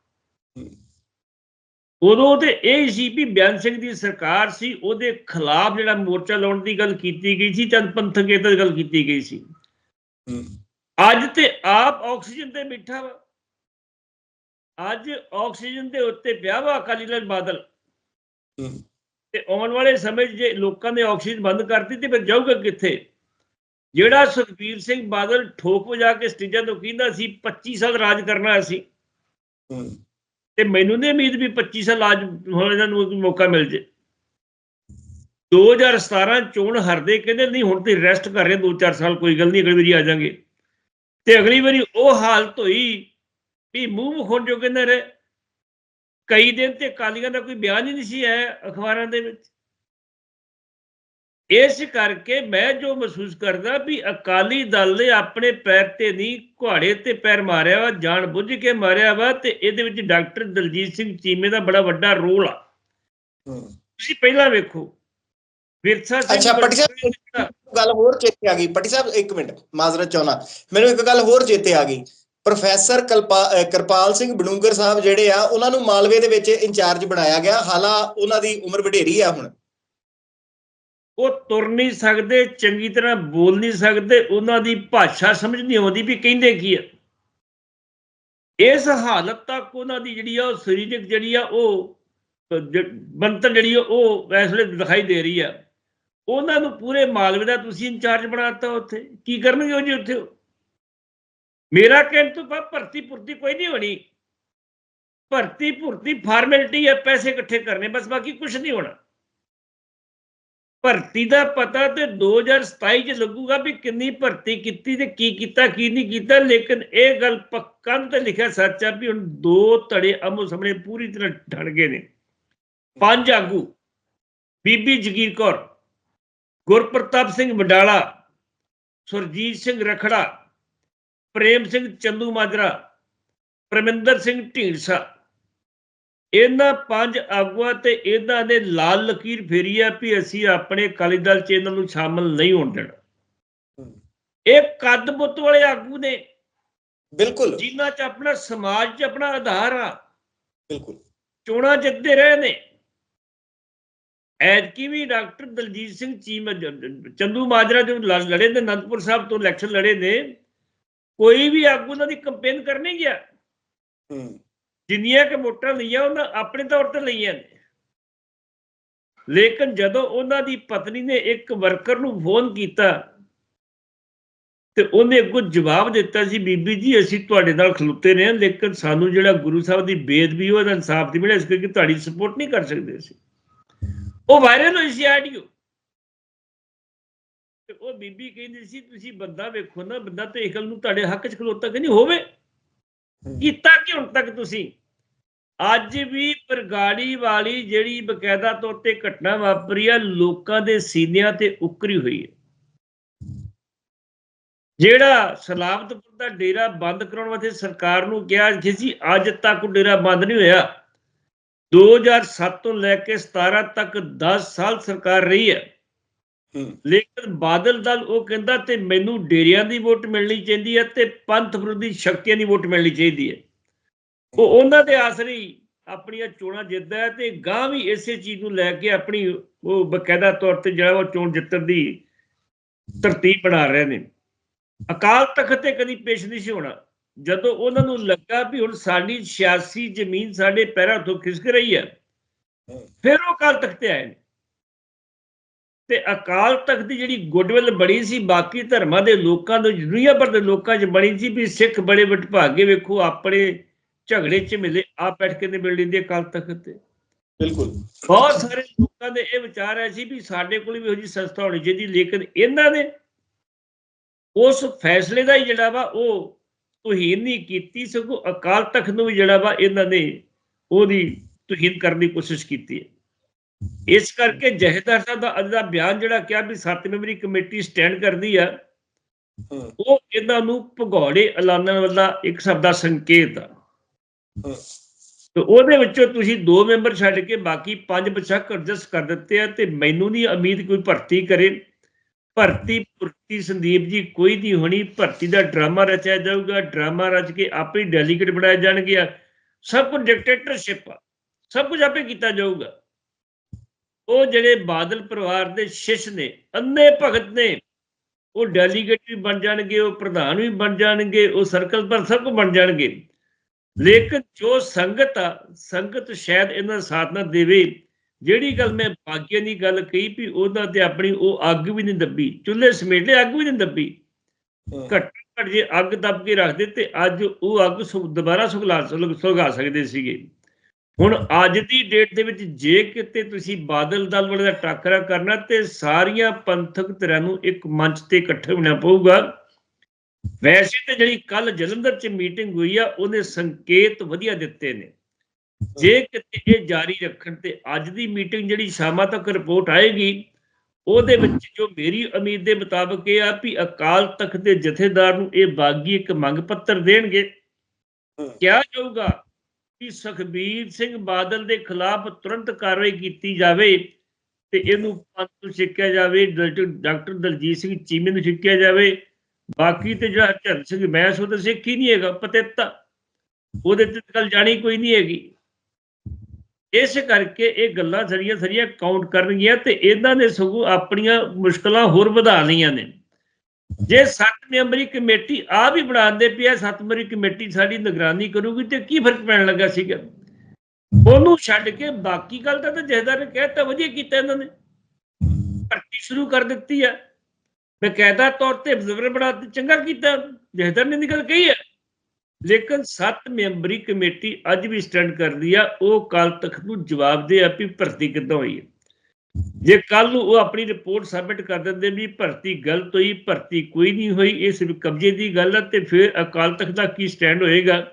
ਉਦੋਂ ਤੇ ਇਹ ਸੀ ਵੀ ਬਿਆਨ ਸਿੰਘ ਦੀ ਸਰਕਾਰ ਸੀ, ਉਹਦੇ ਖਿਲਾਫ ਜਿਹੜਾ ਮੋਰਚਾ ਲਾਉਣ ਦੀ ਗੱਲ ਕੀਤੀ ਗਈ ਸੀ, ਚੰਦ ਪੰਥਕ ਏਦਾਂ ਦੀ ਗੱਲ ਕੀਤੀ ਗਈ ਸੀ। ਅੱਜ ਤੇ ਆਪ ਆਕਸੀਜਨ ਤੇ ਬਿਠਾ ਵਾ। ਅੱਜ ਆਕਸੀਜਨ ਦੇ ਉੱਤੇ ਪਿਆ ਵਾ ਅਕਾਲੀ ਦਲ ਬਾਦਲ। ਤੇ ਆਉਣ ਵਾਲੇ ਸਮੇਂ ਜੇ ਲੋਕਾਂ ਨੇ ਆਕਸੀਜਨ ਬੰਦ ਕਰਤੀ ਤੇ ਫਿਰ ਜਾਊਗਾ ਕਿੱਥੇ? ਜਿਹੜਾ ਸੁਖਬੀਰ ਸਿੰਘ ਬਾਦਲ ਠੋਕ ਵਜਾ ਕੇ ਸਟੇਜਾਂ ਤੋਂ ਕਹਿੰਦਾ ਸੀ 25 ਸਾਲ ਰਾਜ ਕਰਨਾ ਅਸੀਂ। ਤੇ ਮੈਨੂੰ ਨਹੀਂ ਉਮੀਦ ਵੀ 25 ਸਾਲ ਰਾਜ ਹੁਣ ਇਹਨਾਂ ਨੂੰ ਮੌਕਾ ਮਿਲ ਜੇ। 2017 ਚੋਣ ਹਰਦੇ ਕਹਿੰਦੇ ਨਹੀਂ ਹੁਣ ਤੇ ਰੈਸਟ ਕਰ ਰਹੇ 2-4 ਸਾਲ ਕੋਈ ਗੱਲ ਨਹੀਂ ਅਗਲੀ ਵਾਰੀ ਆ ਜਾਾਂਗੇ। ਤੇ ਅਗਲੀ ਵਾਰੀ ਉਹ ਹਾਲਤ ਹੋਈ ਵੀ ਮੂੰਹ ਮੁਖਣ ਜੋ ਕਹਿੰਦੇ ਰਹੇ ਕਈ ਦਿਨ ਤੇ ਕਾਲੀਆਂ ਦਾ ਕੋਈ ਬਿਆਨ ਹੀ ਨਹੀਂ ਸੀ ਆਇਆ ਅਖਬਾਰਾਂ ਦੇ ਵਿੱਚ। ਇਸ ਕਰਕੇ ਮੈਂ ਜੋ ਮਹਿਸੂਸ ਕਰਦਾ ਵੀ ਅਕਾਲੀ ਦਲ ਨੇ ਆਪਣੇ ਪੈਰ ਤੇ ਨਹੀਂ ਘੋੜੇ ਤੇ ਪੈਰ ਮਾਰਿਆ ਵਾ ਜਾਣ ਬੁੱਝ ਕੇ ਮਾਰਿਆ ਵਾ ਤੇ ਇਹਦੇ ਵਿੱਚ ਡਾਕਟਰ ਦਲਜੀਤ ਸਿੰਘ ਚੀਮੇ ਦਾ ਬੜਾ ਵੱਡਾ ਰੋਲ ਆ। ਤੁਸੀਂ ਪਹਿਲਾਂ ਵੇਖੋ ਵਿਰਸਾ ਸਿੰਘ ਅੱਛਾ, ਪੱਟੀ ਸਾਹਿਬ, ਗੱਲ ਹੋਰ ਚੇਤੇ ਆ ਗਈ। ਪੱਟੀ ਸਾਹਿਬ ਇੱਕ ਮਿੰਟ ਮਾਜ਼ਰਤ ਚਾਹਣਾ ਮੈਨੂੰ ਇੱਕ ਗੱਲ ਹੋਰ ਚੇਤੇ ਆ ਗਈ। ਪ੍ਰੋਫੈਸਰ ਕਿਰਪਾਲ ਸਿੰਘ ਬਡੂੰਗਰ ਸਾਹਿਬ ਜਿਹੜੇ ਆ, ਉਹਨਾਂ ਨੂੰ ਮਾਲਵੇ ਦੇ ਵਿੱਚ ਇੰਚਾਰਜ ਬਣਾਇਆ ਗਿਆ। ਹਾਲਾ ਉਹਨਾਂ ਦੀ ਉਮਰ ਵਡੇਰੀ ਆ ਹੁਣ। ਉਹ ਤੁਰ ਨਹੀਂ ਸਕਦੇ, ਚੰਗੀ ਤਰ੍ਹਾਂ ਬੋਲ ਨਹੀਂ ਸਕਦੇ, ਉਹਨਾਂ ਦੀ ਭਾਸ਼ਾ ਸਮਝ ਨਹੀਂ ਆਉਂਦੀ ਵੀ ਕਹਿੰਦੇ ਕੀ ਆ। ਇਸ ਹਾਲਤ ਤੱਕ ਉਹਨਾਂ ਦੀ ਜਿਹੜੀ ਆ, ਉਹ ਸਰੀਰਕ ਜਿਹੜੀ ਆ, ਉਹ ਅਹ ਬਣਤਰ ਜਿਹੜੀ ਆ, ਉਹ ਇਸ ਦਿਖਾਈ ਦੇ ਰਹੀ ਆ। ਉਹਨਾਂ ਨੂੰ ਪੂਰੇ ਮਾਲਵੇ ਦਾ ਤੁਸੀਂ ਇੰਚਾਰਜ ਬਣਾਤਾ ਉੱਥੇ। ਕੀ ਕਰਨਗੇ ਉਹ ਜੀ ਉੱਥੇ? ਮੇਰਾ ਕਹਿਣ ਤੋਂ ਬਾਅਦ ਭਰਤੀ ਭੁਰਤੀ ਕੋਈ ਨਹੀਂ ਹੋਣੀ। ਭਰਤੀ ਭੁਰਤੀ ਫਾਰਮੈਲਿਟੀ ਹੈ, ਪੈਸੇ ਇਕੱਠੇ ਕਰਨੇ, ਬਸ ਬਾਕੀ ਕੁਝ ਨਹੀਂ ਹੋਣਾ। ਭਰਤੀ ਦਾ ਪਤਾ ਤੇ 2027 ਚ ਲੱਗੂਗਾ ਵੀ ਕਿੰਨੀ ਭਰਤੀ ਕੀਤੀ ਤੇ ਕੀ ਕੀਤਾ, ਕੀ ਨਹੀਂ ਕੀਤਾ, ਲੇਕਿਨ ਇਹ ਗੱਲ ਪੱਕਾ ਤੇ ਲਿਖਿਆ ਸੱਚ ਆ ਵੀ ਹੁਣ ਦੋ ਧੜੇ ਅਮੋ ਸਾਹਮਣੇ ਪੂਰੀ ਤਰ੍ਹਾਂ ਢਲ ਗਏ ਨੇ। ਪੰਜ ਆਗੂ, ਬੀਬੀ ਜਗੀਰ ਕੌਰ, ਗੁਰਪ੍ਰਤਾਪ ਸਿੰਘ ਵਡਾਲਾ ਸੁਰਜੀਤ ਸਿੰਘ ਰਖੜਾ ਪ੍ਰੇਮ ਸਿੰਘ ਚੰਦੂ ਮਾਜਰਾ ਪਰਮਿੰਦਰ ਸਿੰਘ ਢੀਂਡਸਾ। ਇਹਨਾਂ ਪੰਜ ਆਗੂਆਂ ਤੇ ਇਹਨਾਂ ਨੇ ਲਾਲ ਲਕੀਰ ਫੇਰੀ ਆ ਵੀ ਅਸੀਂ ਆਪਣੇ ਅਕਾਲੀ ਦਲ ਚ ਇਹਨਾਂ ਨੂੰ ਸ਼ਾਮਲ ਨਹੀਂ ਹੋਣ ਦੇਣਾ। ਇਹ ਕੱਦ ਬੁੱਤ ਵਾਲੇ ਆਗੂ ਨੇ। ਬਿਲਕੁਲ। ਜਿਨ੍ਹਾਂ ਚ ਆਪਣਾ ਸਮਾਜ ਚ ਆਪਣਾ ਆਧਾਰ ਆ। ਬਿਲਕੁਲ। ਚੋਣਾਂ ਜਿੱਤਦੇ ਰਹੇ ਨੇ। ਐਤਕੀ ਵੀ ਡਾਕਟਰ ਦਲਜੀਤ ਸਿੰਘ ਚੀਮ ਚੰਦੂ ਮਾਜਰਾ ਜੋ ਲੜੇ ਨੇ ਅਨੰਦਪੁਰ ਸਾਹਿਬ ਤੋਂ ਇਲੈਕਸ਼ਨ ਲੜੇ ਨੇ ਕੋਈ ਵੀ ਆਗੂ ਉਹਨਾਂ ਦੀ ਕੰਪੇਨ ਕਰਨ ਨਹੀਂ ਗਿਆ ਹੂੰ। ਜਿੰਨੀਆਂ ਕਿ ਵੋਟਾਂ ਲਈਆਂ ਉਹਨਾਂ ਆਪਣੇ ਤੌਰ ਤੇ ਲਈਆਂ ਨੇ। ਲੇਕਿਨ ਜਦੋਂ ਉਹਨਾਂ ਦੀ ਪਤਨੀ ਨੇ ਇੱਕ ਵਰਕਰ ਨੂੰ ਫੋਨ ਕੀਤਾ ਤੇ ਉਹਨੇ ਅੱਗੋਂ ਜਵਾਬ ਦਿੱਤਾ ਸੀ ਬੀਬੀ ਜੀ ਅਸੀਂ ਤੁਹਾਡੇ ਨਾਲ ਖਲੋਤੇ ਰਹੇ ਲੇਕਿਨ ਸਾਨੂੰ ਜਿਹੜਾ ਗੁਰੂ ਸਾਹਿਬ ਦੀ ਬੇਦਬੀ ਉਹਦਾ ਇਨਸਾਫ ਦੀ ਮਿਲਿਆ ਇਸ ਕਰਕੇ ਤੁਹਾਡੀ ਸਪੋਰਟ ਨਹੀਂ ਕਰ ਸਕਦੇ ਸੀ ਉਹ ਵਾਇਰਲ ਹੋਈ ਸੀ ਆਡੀਓ। ਉਹ ਬੀਬੀ ਕਹਿੰਦੀ ਸੀ ਤੁਸੀਂ ਬੰਦਾ ਵੇਖੋ ਨਾ ਬੰਦਾ ਤੇ ਇਕਲ ਨੂੰ ਤੁਹਾਡੇ ਹੱਕ 'ਚ ਖਲੋਤਾ ਕਿ ਨਹੀਂ ਹੋਵੇ? ਕੀਤਾ ਕਿ ਹੁਣ ਤੱਕ ਤੁਸੀਂ? ਅੱਜ ਵੀ ਬਰਗਾੜੀ ਵਾਲੀ ਜਿਹੜੀ ਬਕਾਇਦਾ ਤੌਰ ਤੇ ਘਟਨਾ ਵਾਪਰੀ ਆ ਲੋਕਾਂ ਦੇ ਸੀਨਿਆਂ ਤੇ ਉਕਰੀ ਹੋਈ ਹੈ। ਜਿਹੜਾ ਸਲਾਮਤਪੁਰ ਦਾ ਡੇਰਾ ਬੰਦ ਕਰਾਉਣ ਵਾਸਤੇ ਸਰਕਾਰ ਨੂੰ ਕਿਹਾ ਕਿ ਸੀ ਅੱਜ ਤੱਕ ਉਹ ਡੇਰਾ ਬੰਦ ਨਹੀਂ ਹੋਇਆ। 2007 ਤੋਂ ਲੈ ਕੇ 17 ਤੱਕ 10 ਸਾਲ ਸਰਕਾਰ ਰਹੀ ਹੂੰ। ਲੇਕਿਨ ਬਾਦਲ ਦਲ ਉਹ ਕਹਿੰਦਾ ਤੇ ਮੈਨੂੰ ਡੇਰਿਆਂ ਦੀ ਵੋਟ ਮਿਲਣੀ ਚਾਹੀਦੀ ਹੈ ਤੇ ਪੰਥ ਵਿਰੋਧੀ ਸ਼ਕਤੀਆਂ ਦੀ ਵੋਟ ਮਿਲਣੀ ਚਾਹੀਦੀ ਹੈ। ਉਹ ਉਹਨਾਂ ਦੇ ਆਸਰੇ ਆਪਣੀਆਂ ਚੋਣਾਂ ਜਿੱਤਦਾ ਹੈ ਤੇ ਗਾਂ ਵੀ ਇਸੇ ਚੀਜ਼ ਨੂੰ ਲੈ ਕੇ ਆਪਣੀ ਉਹ ਬਕਾਇਦਾ ਤੌਰ ਤੇ ਜਿਹੜਾ ਉਹ ਚੋਣ ਜਿੱਤਣ ਦੀ ਤਰਤੀਬ ਬਣਾ ਰਹੇ ਨੇ। ਅਕਾਲ ਤਖਤ ਤੇ ਕਦੀ ਪੇਸ਼ ਨਹੀਂ ਸੀ ਹੋਣਾ। ਜਦੋਂ ਉਹਨਾਂ ਨੂੰ ਲੱਗਾ ਵੀ ਹੁਣ ਸਾਡੀ ਸਿਆਸੀ ਜ਼ਮੀਨ ਸਾਡੇ ਪੈਰਾਂ ਤੋਂ ਖਿਸਕ ਰਹੀ ਹੈ। ਫਿਰ ਉਹ ਅਕਾਲ ਤਖਤ ਤੇ ਆਏ ਨੇ। ਤੇ ਅਕਾਲ ਤਖਤ ਦੀ ਜਿਹੜੀ ਗੁੱਡਵਿਲ ਬੜੀ ਸੀ ਬਾਕੀ ਧਰਮਾਂ ਦੇ ਲੋਕਾਂ ਦੇ ਦੁਨੀਆ ਭਰ ਦੇ ਲੋਕਾਂ 'ਚ ਬਣੀ ਸੀ ਵੀ ਸਿੱਖ ਬੜੇ ਵਡਭਾਗੇ ਵੇਖੋ ਆਪਣੇ ਝਗੜੇ 'ਚ ਮਿਲੇ ਆ ਬੈਠ ਕੇ ਨੇ ਮਿਲ ਲੈਂਦੇ ਅਕਾਲ ਤਖਤ ਤੇ। ਬਿਲਕੁਲ। ਬਹੁਤ ਸਾਰੇ ਲੋਕਾਂ ਦੇ ਇਹ ਵਿਚਾਰ ਹੈ ਸੀ ਵੀ ਸਾਡੇ ਕੋਲ ਵੀ ਇਹੋ ਜਿਹੀ ਸੰਸਥਾ ਹੋਣੀ ਚਾਹੀਦੀ ਲੇਕਿਨ ਇਹਨਾਂ ਨੇ ਉਸ ਫੈਸਲੇ ਦਾ ਹੀ ਜਿਹੜਾ ਵਾ ਉਹ ਤੋਹੀਨ ਨਹੀਂ ਕੀਤੀ ਸਗੋਂ ਅਕਾਲ ਤਖਤ ਨੂੰ ਵੀ ਜਿਹੜਾ ਵਾ ਇਹਨਾਂ ਨੇ ਉਹਦੀ ਤੋਹੀਨ ਕਰਨ ਦੀ ਕੋਸ਼ਿਸ਼ ਕੀਤੀ ਹੈ। ਇਸ ਕਰਕੇ ਜਹੇਦਾਰ ਸਾਹਿਬ ਦਾ ਅੱਜ ਦਾ ਬਿਆਨ ਜਿਹੜਾ ਕਿਹਾ ਵੀ ਸੱਤ ਮੈਂਬਰੀ ਕਮੇਟੀ ਸਟੈਂਡ ਕਰਦੀ ਆ ਉਹ ਇਹਨਾਂ ਨੂੰ ਭਗੌੜੇ ਐਲਾਨਣ ਵਾਲਾ ਇੱਕ ਸ਼ਬਦ ਦਾ ਸੰਕੇਤ ਆ। ਤੇ ਉਹਦੇ ਵਿੱਚੋਂ ਤੁਸੀਂ ਦੋ ਮੈਂਬਰ ਛੱਡ ਕੇ ਬਾਕੀ ਪੰਜ ਬਚਕ ਐਡਜਸਟ ਕਰ ਦਿੱਤੇ ਆ ਤੇ ਮੈਨੂੰ ਨਹੀਂ ਉਮੀਦ ਕੋਈ ਭਰਤੀ ਕਰੇ। ਭਰਤੀ ਪੁਰਤੀ ਸੰਦੀਪ ਜੀ ਕੋਈ ਨਹੀਂ ਹੋਣੀ ਭਰਤੀ ਦਾ ਡਰਾਮਾ ਰਚਿਆ ਜਾਊਗਾ ਡਰਾਮਾ ਰਚ ਕੇ ਆਪੇ ਡੈਲੀਗੇਟ ਬਣਾਏ ਜਾਣਗੇ ਸਭ ਕੁਝ ਡਿਕਟੇਟਰਸ਼ਿਪ ਆ। ਸਭ ਕੁਝ ਆਪੇ ਕੀਤਾ ਜਾਊਗਾ। ਉਹ ਜਿਹੜੇ ਬਾਦਲ ਪਰਿਵਾਰ ਦੇ ਸ਼ਿਸ਼ ਨੇ ਅੰਨੇ ਭਗਤ ਨੇ ਉਹ ਡੈਲੀਗੇਟ ਵੀ ਬਣ ਜਾਣਗੇ ਉਹ ਪ੍ਰਧਾਨ ਵੀ ਬਣ ਜਾਣਗੇ ਉਹ ਸਰਕਲ ਪਰ ਸਭ ਕੁਝ ਬਣ ਜਾਣਗੇ। ਲੇਕਿਨ ਜੋ ਸੰਗਤ ਆ ਸੰਗਤ ਸ਼ਾਇਦ ਇਹਨਾਂ ਦਾ ਸਾਥ ਨਾ ਦੇਵੇ ਜਿਹੜੀ ਗੱਲ ਮੈਂ ਬਾਕੀਆਂ ਦੀ ਗੱਲ ਕਹੀ ਵੀ ਉਹਨਾਂ ਤੇ ਆਪਣੀ ਉਹ ਅੱਗ ਵੀ ਨਹੀਂ ਦੱਬੀ ਚੁੱਲ੍ਹੇ ਸਮੇਟੇ ਅੱਗ ਵੀ ਨਹੀਂ ਦੱਬੀ। ਘੱਟ ਘੱਟ ਜੇ ਅੱਗ ਦੱਬ ਕੇ ਰੱਖਦੇ ਤੇ ਅੱਜ ਉਹ ਅੱਗ ਦੁਬਾਰਾ ਸੁਗਲਾ ਸੁਲਗਾ ਸਕਦੇ ਸੀਗੇ। ਹੁਣ ਅੱਜ ਦੀ ਡੇਟ ਦੇ ਵਿੱਚ ਜੇ ਕਿਤੇ ਤੁਸੀਂ ਬਾਦਲ ਦਲ ਵਾਲੇ ਦਾ ਟਾਕਰਾ ਕਰਨਾ ਤੇ ਸਾਰੀਆਂ ਪੰਥਕ ਧਿਰਾਂ ਨੂੰ ਇੱਕ ਮੰਚ ਤੇ ਇਕੱਠੇ ਹੋਣਾ ਪਊਗਾ। ਵੈਸੇ ਤੇ ਜਿਹੜੀ ਕੱਲ ਜਲੰਧਰ 'ਚ ਮੀਟਿੰਗ ਹੋਈ ਆ ਉਹਨੇ ਸੰਕੇਤ ਵਧੀਆ ਦਿੱਤੇ ਨੇ। ਜੇ ਕਿਤੇ ਇਹ ਜਾਰੀ ਰੱਖਣ ਤੇ ਅੱਜ ਦੀ ਮੀਟਿੰਗ ਜਿਹੜੀ ਸ਼ਾਮਾਂ ਤੱਕ ਰਿਪੋਰਟ ਆਏਗੀ ਉਹਦੇ ਵਿੱਚ ਜੋ ਮੇਰੀ ਉਮੀਦ ਦੇ ਮੁਤਾਬਕ ਇਹ ਆ ਵੀ ਅਕਾਲ ਤਖਤ ਦੇ ਜਥੇਦਾਰ ਨੂੰ ਇਹ ਬਾਗੀ ਇੱਕ ਮੰਗ ਪੱਤਰ ਦੇਣਗੇ। ਕਿਹਾ ਜਾਊਗਾ ਕਿ ਸੁਖਬੀਰ ਸਿੰਘ ਬਾਦਲ ਦੇ ਖਿਲਾਫ ਤੁਰੰਤ ਕਾਰਵਾਈ ਕੀਤੀ ਜਾਵੇ ਤੇ ਇਹਨੂੰ ਪੰਥ ਨੂੰ ਛਿੱਕਿਆ ਜਾਵੇ, ਡਾਕਟਰ ਦਲਜੀਤ ਸਿੰਘ ਚੀਮੇ ਨੂੰ ਛਿੱਕਿਆ ਜਾਵੇ। ਬਾਕੀ ਤੇ ਜਿਹੜਾ ਹਰਚੰਦ ਸਿੰਘ ਮੈਸ ਉਹ ਤਾਂ ਸਿੱਖ ਹੀ ਨਹੀਂ ਹੈਗਾ, ਪਤਿੱਤਾ ਉਹਦੇ ਤੇ ਤਾਂ ਗੱਲ ਜਾਣੀ ਕੋਈ ਨਹੀਂ ਹੈਗੀ। ਇਸ ਕਰਕੇ ਇਹ ਗੱਲਾਂ ਸਰੀਆਂ ਸਰੀਆਂ ਕਾਊਂਟ ਕਰਨਗੀਆਂ ਤੇ ਇਹਨਾਂ ਨੇ ਸਗੋਂ ਆਪਣੀਆਂ ਮੁਸ਼ਕਲਾਂ ਹੋਰ ਵਧਾ ਲਈਆਂ ਨੇ। ਜੇ ਸੱਤ ਮੈਂਬਰੀ ਕਮੇਟੀ ਆ ਵੀ ਬਣਾਉਂਦੇ ਪਿਆ ਸੱਤ ਮੈਂਬਰੀ ਕਮੇਟੀ ਸਾਡੀ ਨਿਗਰਾਨੀ ਕਰੂਗੀ ਤੇ ਕੀ ਫ਼ਰਕ ਪੈਣ ਲੱਗਾ ਸੀਗਾ? ਉਹਨੂੰ ਛੱਡ ਕੇ ਬਾਕੀ ਗੱਲ ਤਾਂ ਜਹਦਾਰ ਨੇ ਕਹਿਤਾ ਵਧੀਆ ਕੀਤਾ ਇਹਨਾਂ ਨੇ। ਭਰਤੀ ਸ਼ੁਰੂ ਕਰ ਦਿੱਤੀ ਆ। ਬਕਾਇਦਾ ਤੌਰ ਤੇ ਅਬਜ਼ਰਵਰ ਬਣਾ ਦਿੱਤੇ, ਚੰਗਾ ਕੀਤਾ। ਜਹਦਾਰ ਨੇ ਨਿਕਲ ਕਹੀ ਹੈ ਲੇਕਿਨ ਸੱਤ ਮੈਂਬਰੀ ਕਮੇਟੀ ਅੱਜ ਵੀ ਸਟੈਂਡ ਕਰਦੀ ਆ, ਉਹ ਕੱਲ ਤੱਕ ਨੂੰ ਜਵਾਬ ਦੇ ਆ ਵੀ ਭਰਤੀ ਕਿੱਦਾਂ ਹੋਈ ਹੈ ਜੇ ਕੱਲ ਨੂੰ ਉਹ ਆਪਣੀ ਰਿਪੋਰਟ ਸਬਮਿਟ ਕਰ ਦਿੰਦੇ ਵੀ ਭਰਤੀ ਗਲਤ ਹੋਈ ਭਰਤੀ ਕੋਈ ਨਹੀਂ ਹੋਈ ਇਹ ਸਿਰਫ ਕਬਜ਼ੇ ਦੀ ਗੱਲ ਹੈ ਤੇ ਫਿਰ ਅਕਾਲ ਤਖਤ ਦਾ ਕੀ ਸਟੈਂਡ ਹੋਏਗਾ?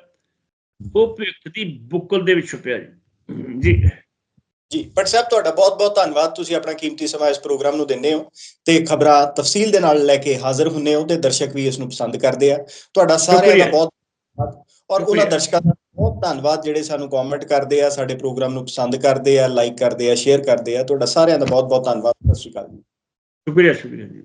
ਉਹ ਭਵਿੱਖ ਦੀ ਬੁੱਕਲ ਦੇ ਵਿੱਚ ਛੁਪਿਆ ਜੀ। ਜੀ। ਜੀ ਭੱਟ ਸਾਹਿਬ ਤੁਹਾਡਾ ਬਹੁਤ-ਬਹੁਤ ਧੰਨਵਾਦ। ਤੁਸੀਂ ਆਪਣਾ ਕੀਮਤੀ ਸਮਾਂ ਇਸ ਪ੍ਰੋਗਰਾਮ ਨੂੰ ਦਿੰਦੇ ਹੋ ਤੇ ਖਬਰਾਂ ਤਫਸੀਲ ਦੇ ਨਾਲ ਲੈ ਕੇ ਹਾਜ਼ਰ ਹੁੰਨੇ ਹੋ ਤੇ ਦਰਸ਼ਕ ਵੀ ਇਸ ਨੂੰ ਪਸੰਦ ਕਰਦੇ ਆ। ਤੁਹਾਡਾ ਸਾਰਿਆਂ ਦਾ। ਬਹੁਤ ਧੰਨਵਾਦ। ਔਰ ਉਹਨਾਂ। ਦਰਸ਼ਕਾਂ ਦਾ ਬਹੁਤ ਧੰਨਵਾਦ ਜਿਹੜੇ ਸਾਨੂੰ ਕਮੈਂਟ ਕਰਦੇ ਆ, ਸਾਡੇ ਪ੍ਰੋਗਰਾਮ ਨੂੰ ਪਸੰਦ ਕਰਦੇ ਆ ਲਾਈਕ ਕਰਦੇ ਆ ਸ਼ੇਅਰ ਕਰਦੇ ਆ। ਤੁਹਾਡਾ ਸਾਰਿਆਂ ਦਾ ਬਹੁਤ-ਬਹੁਤ ਧੰਨਵਾਦ। ਸਤਿ ਸ਼੍ਰੀ ਅਕਾਲ ਜੀ। ਸ਼ੁਕਰੀਆ ਸ਼ੁਕਰੀਆ ਜੀ।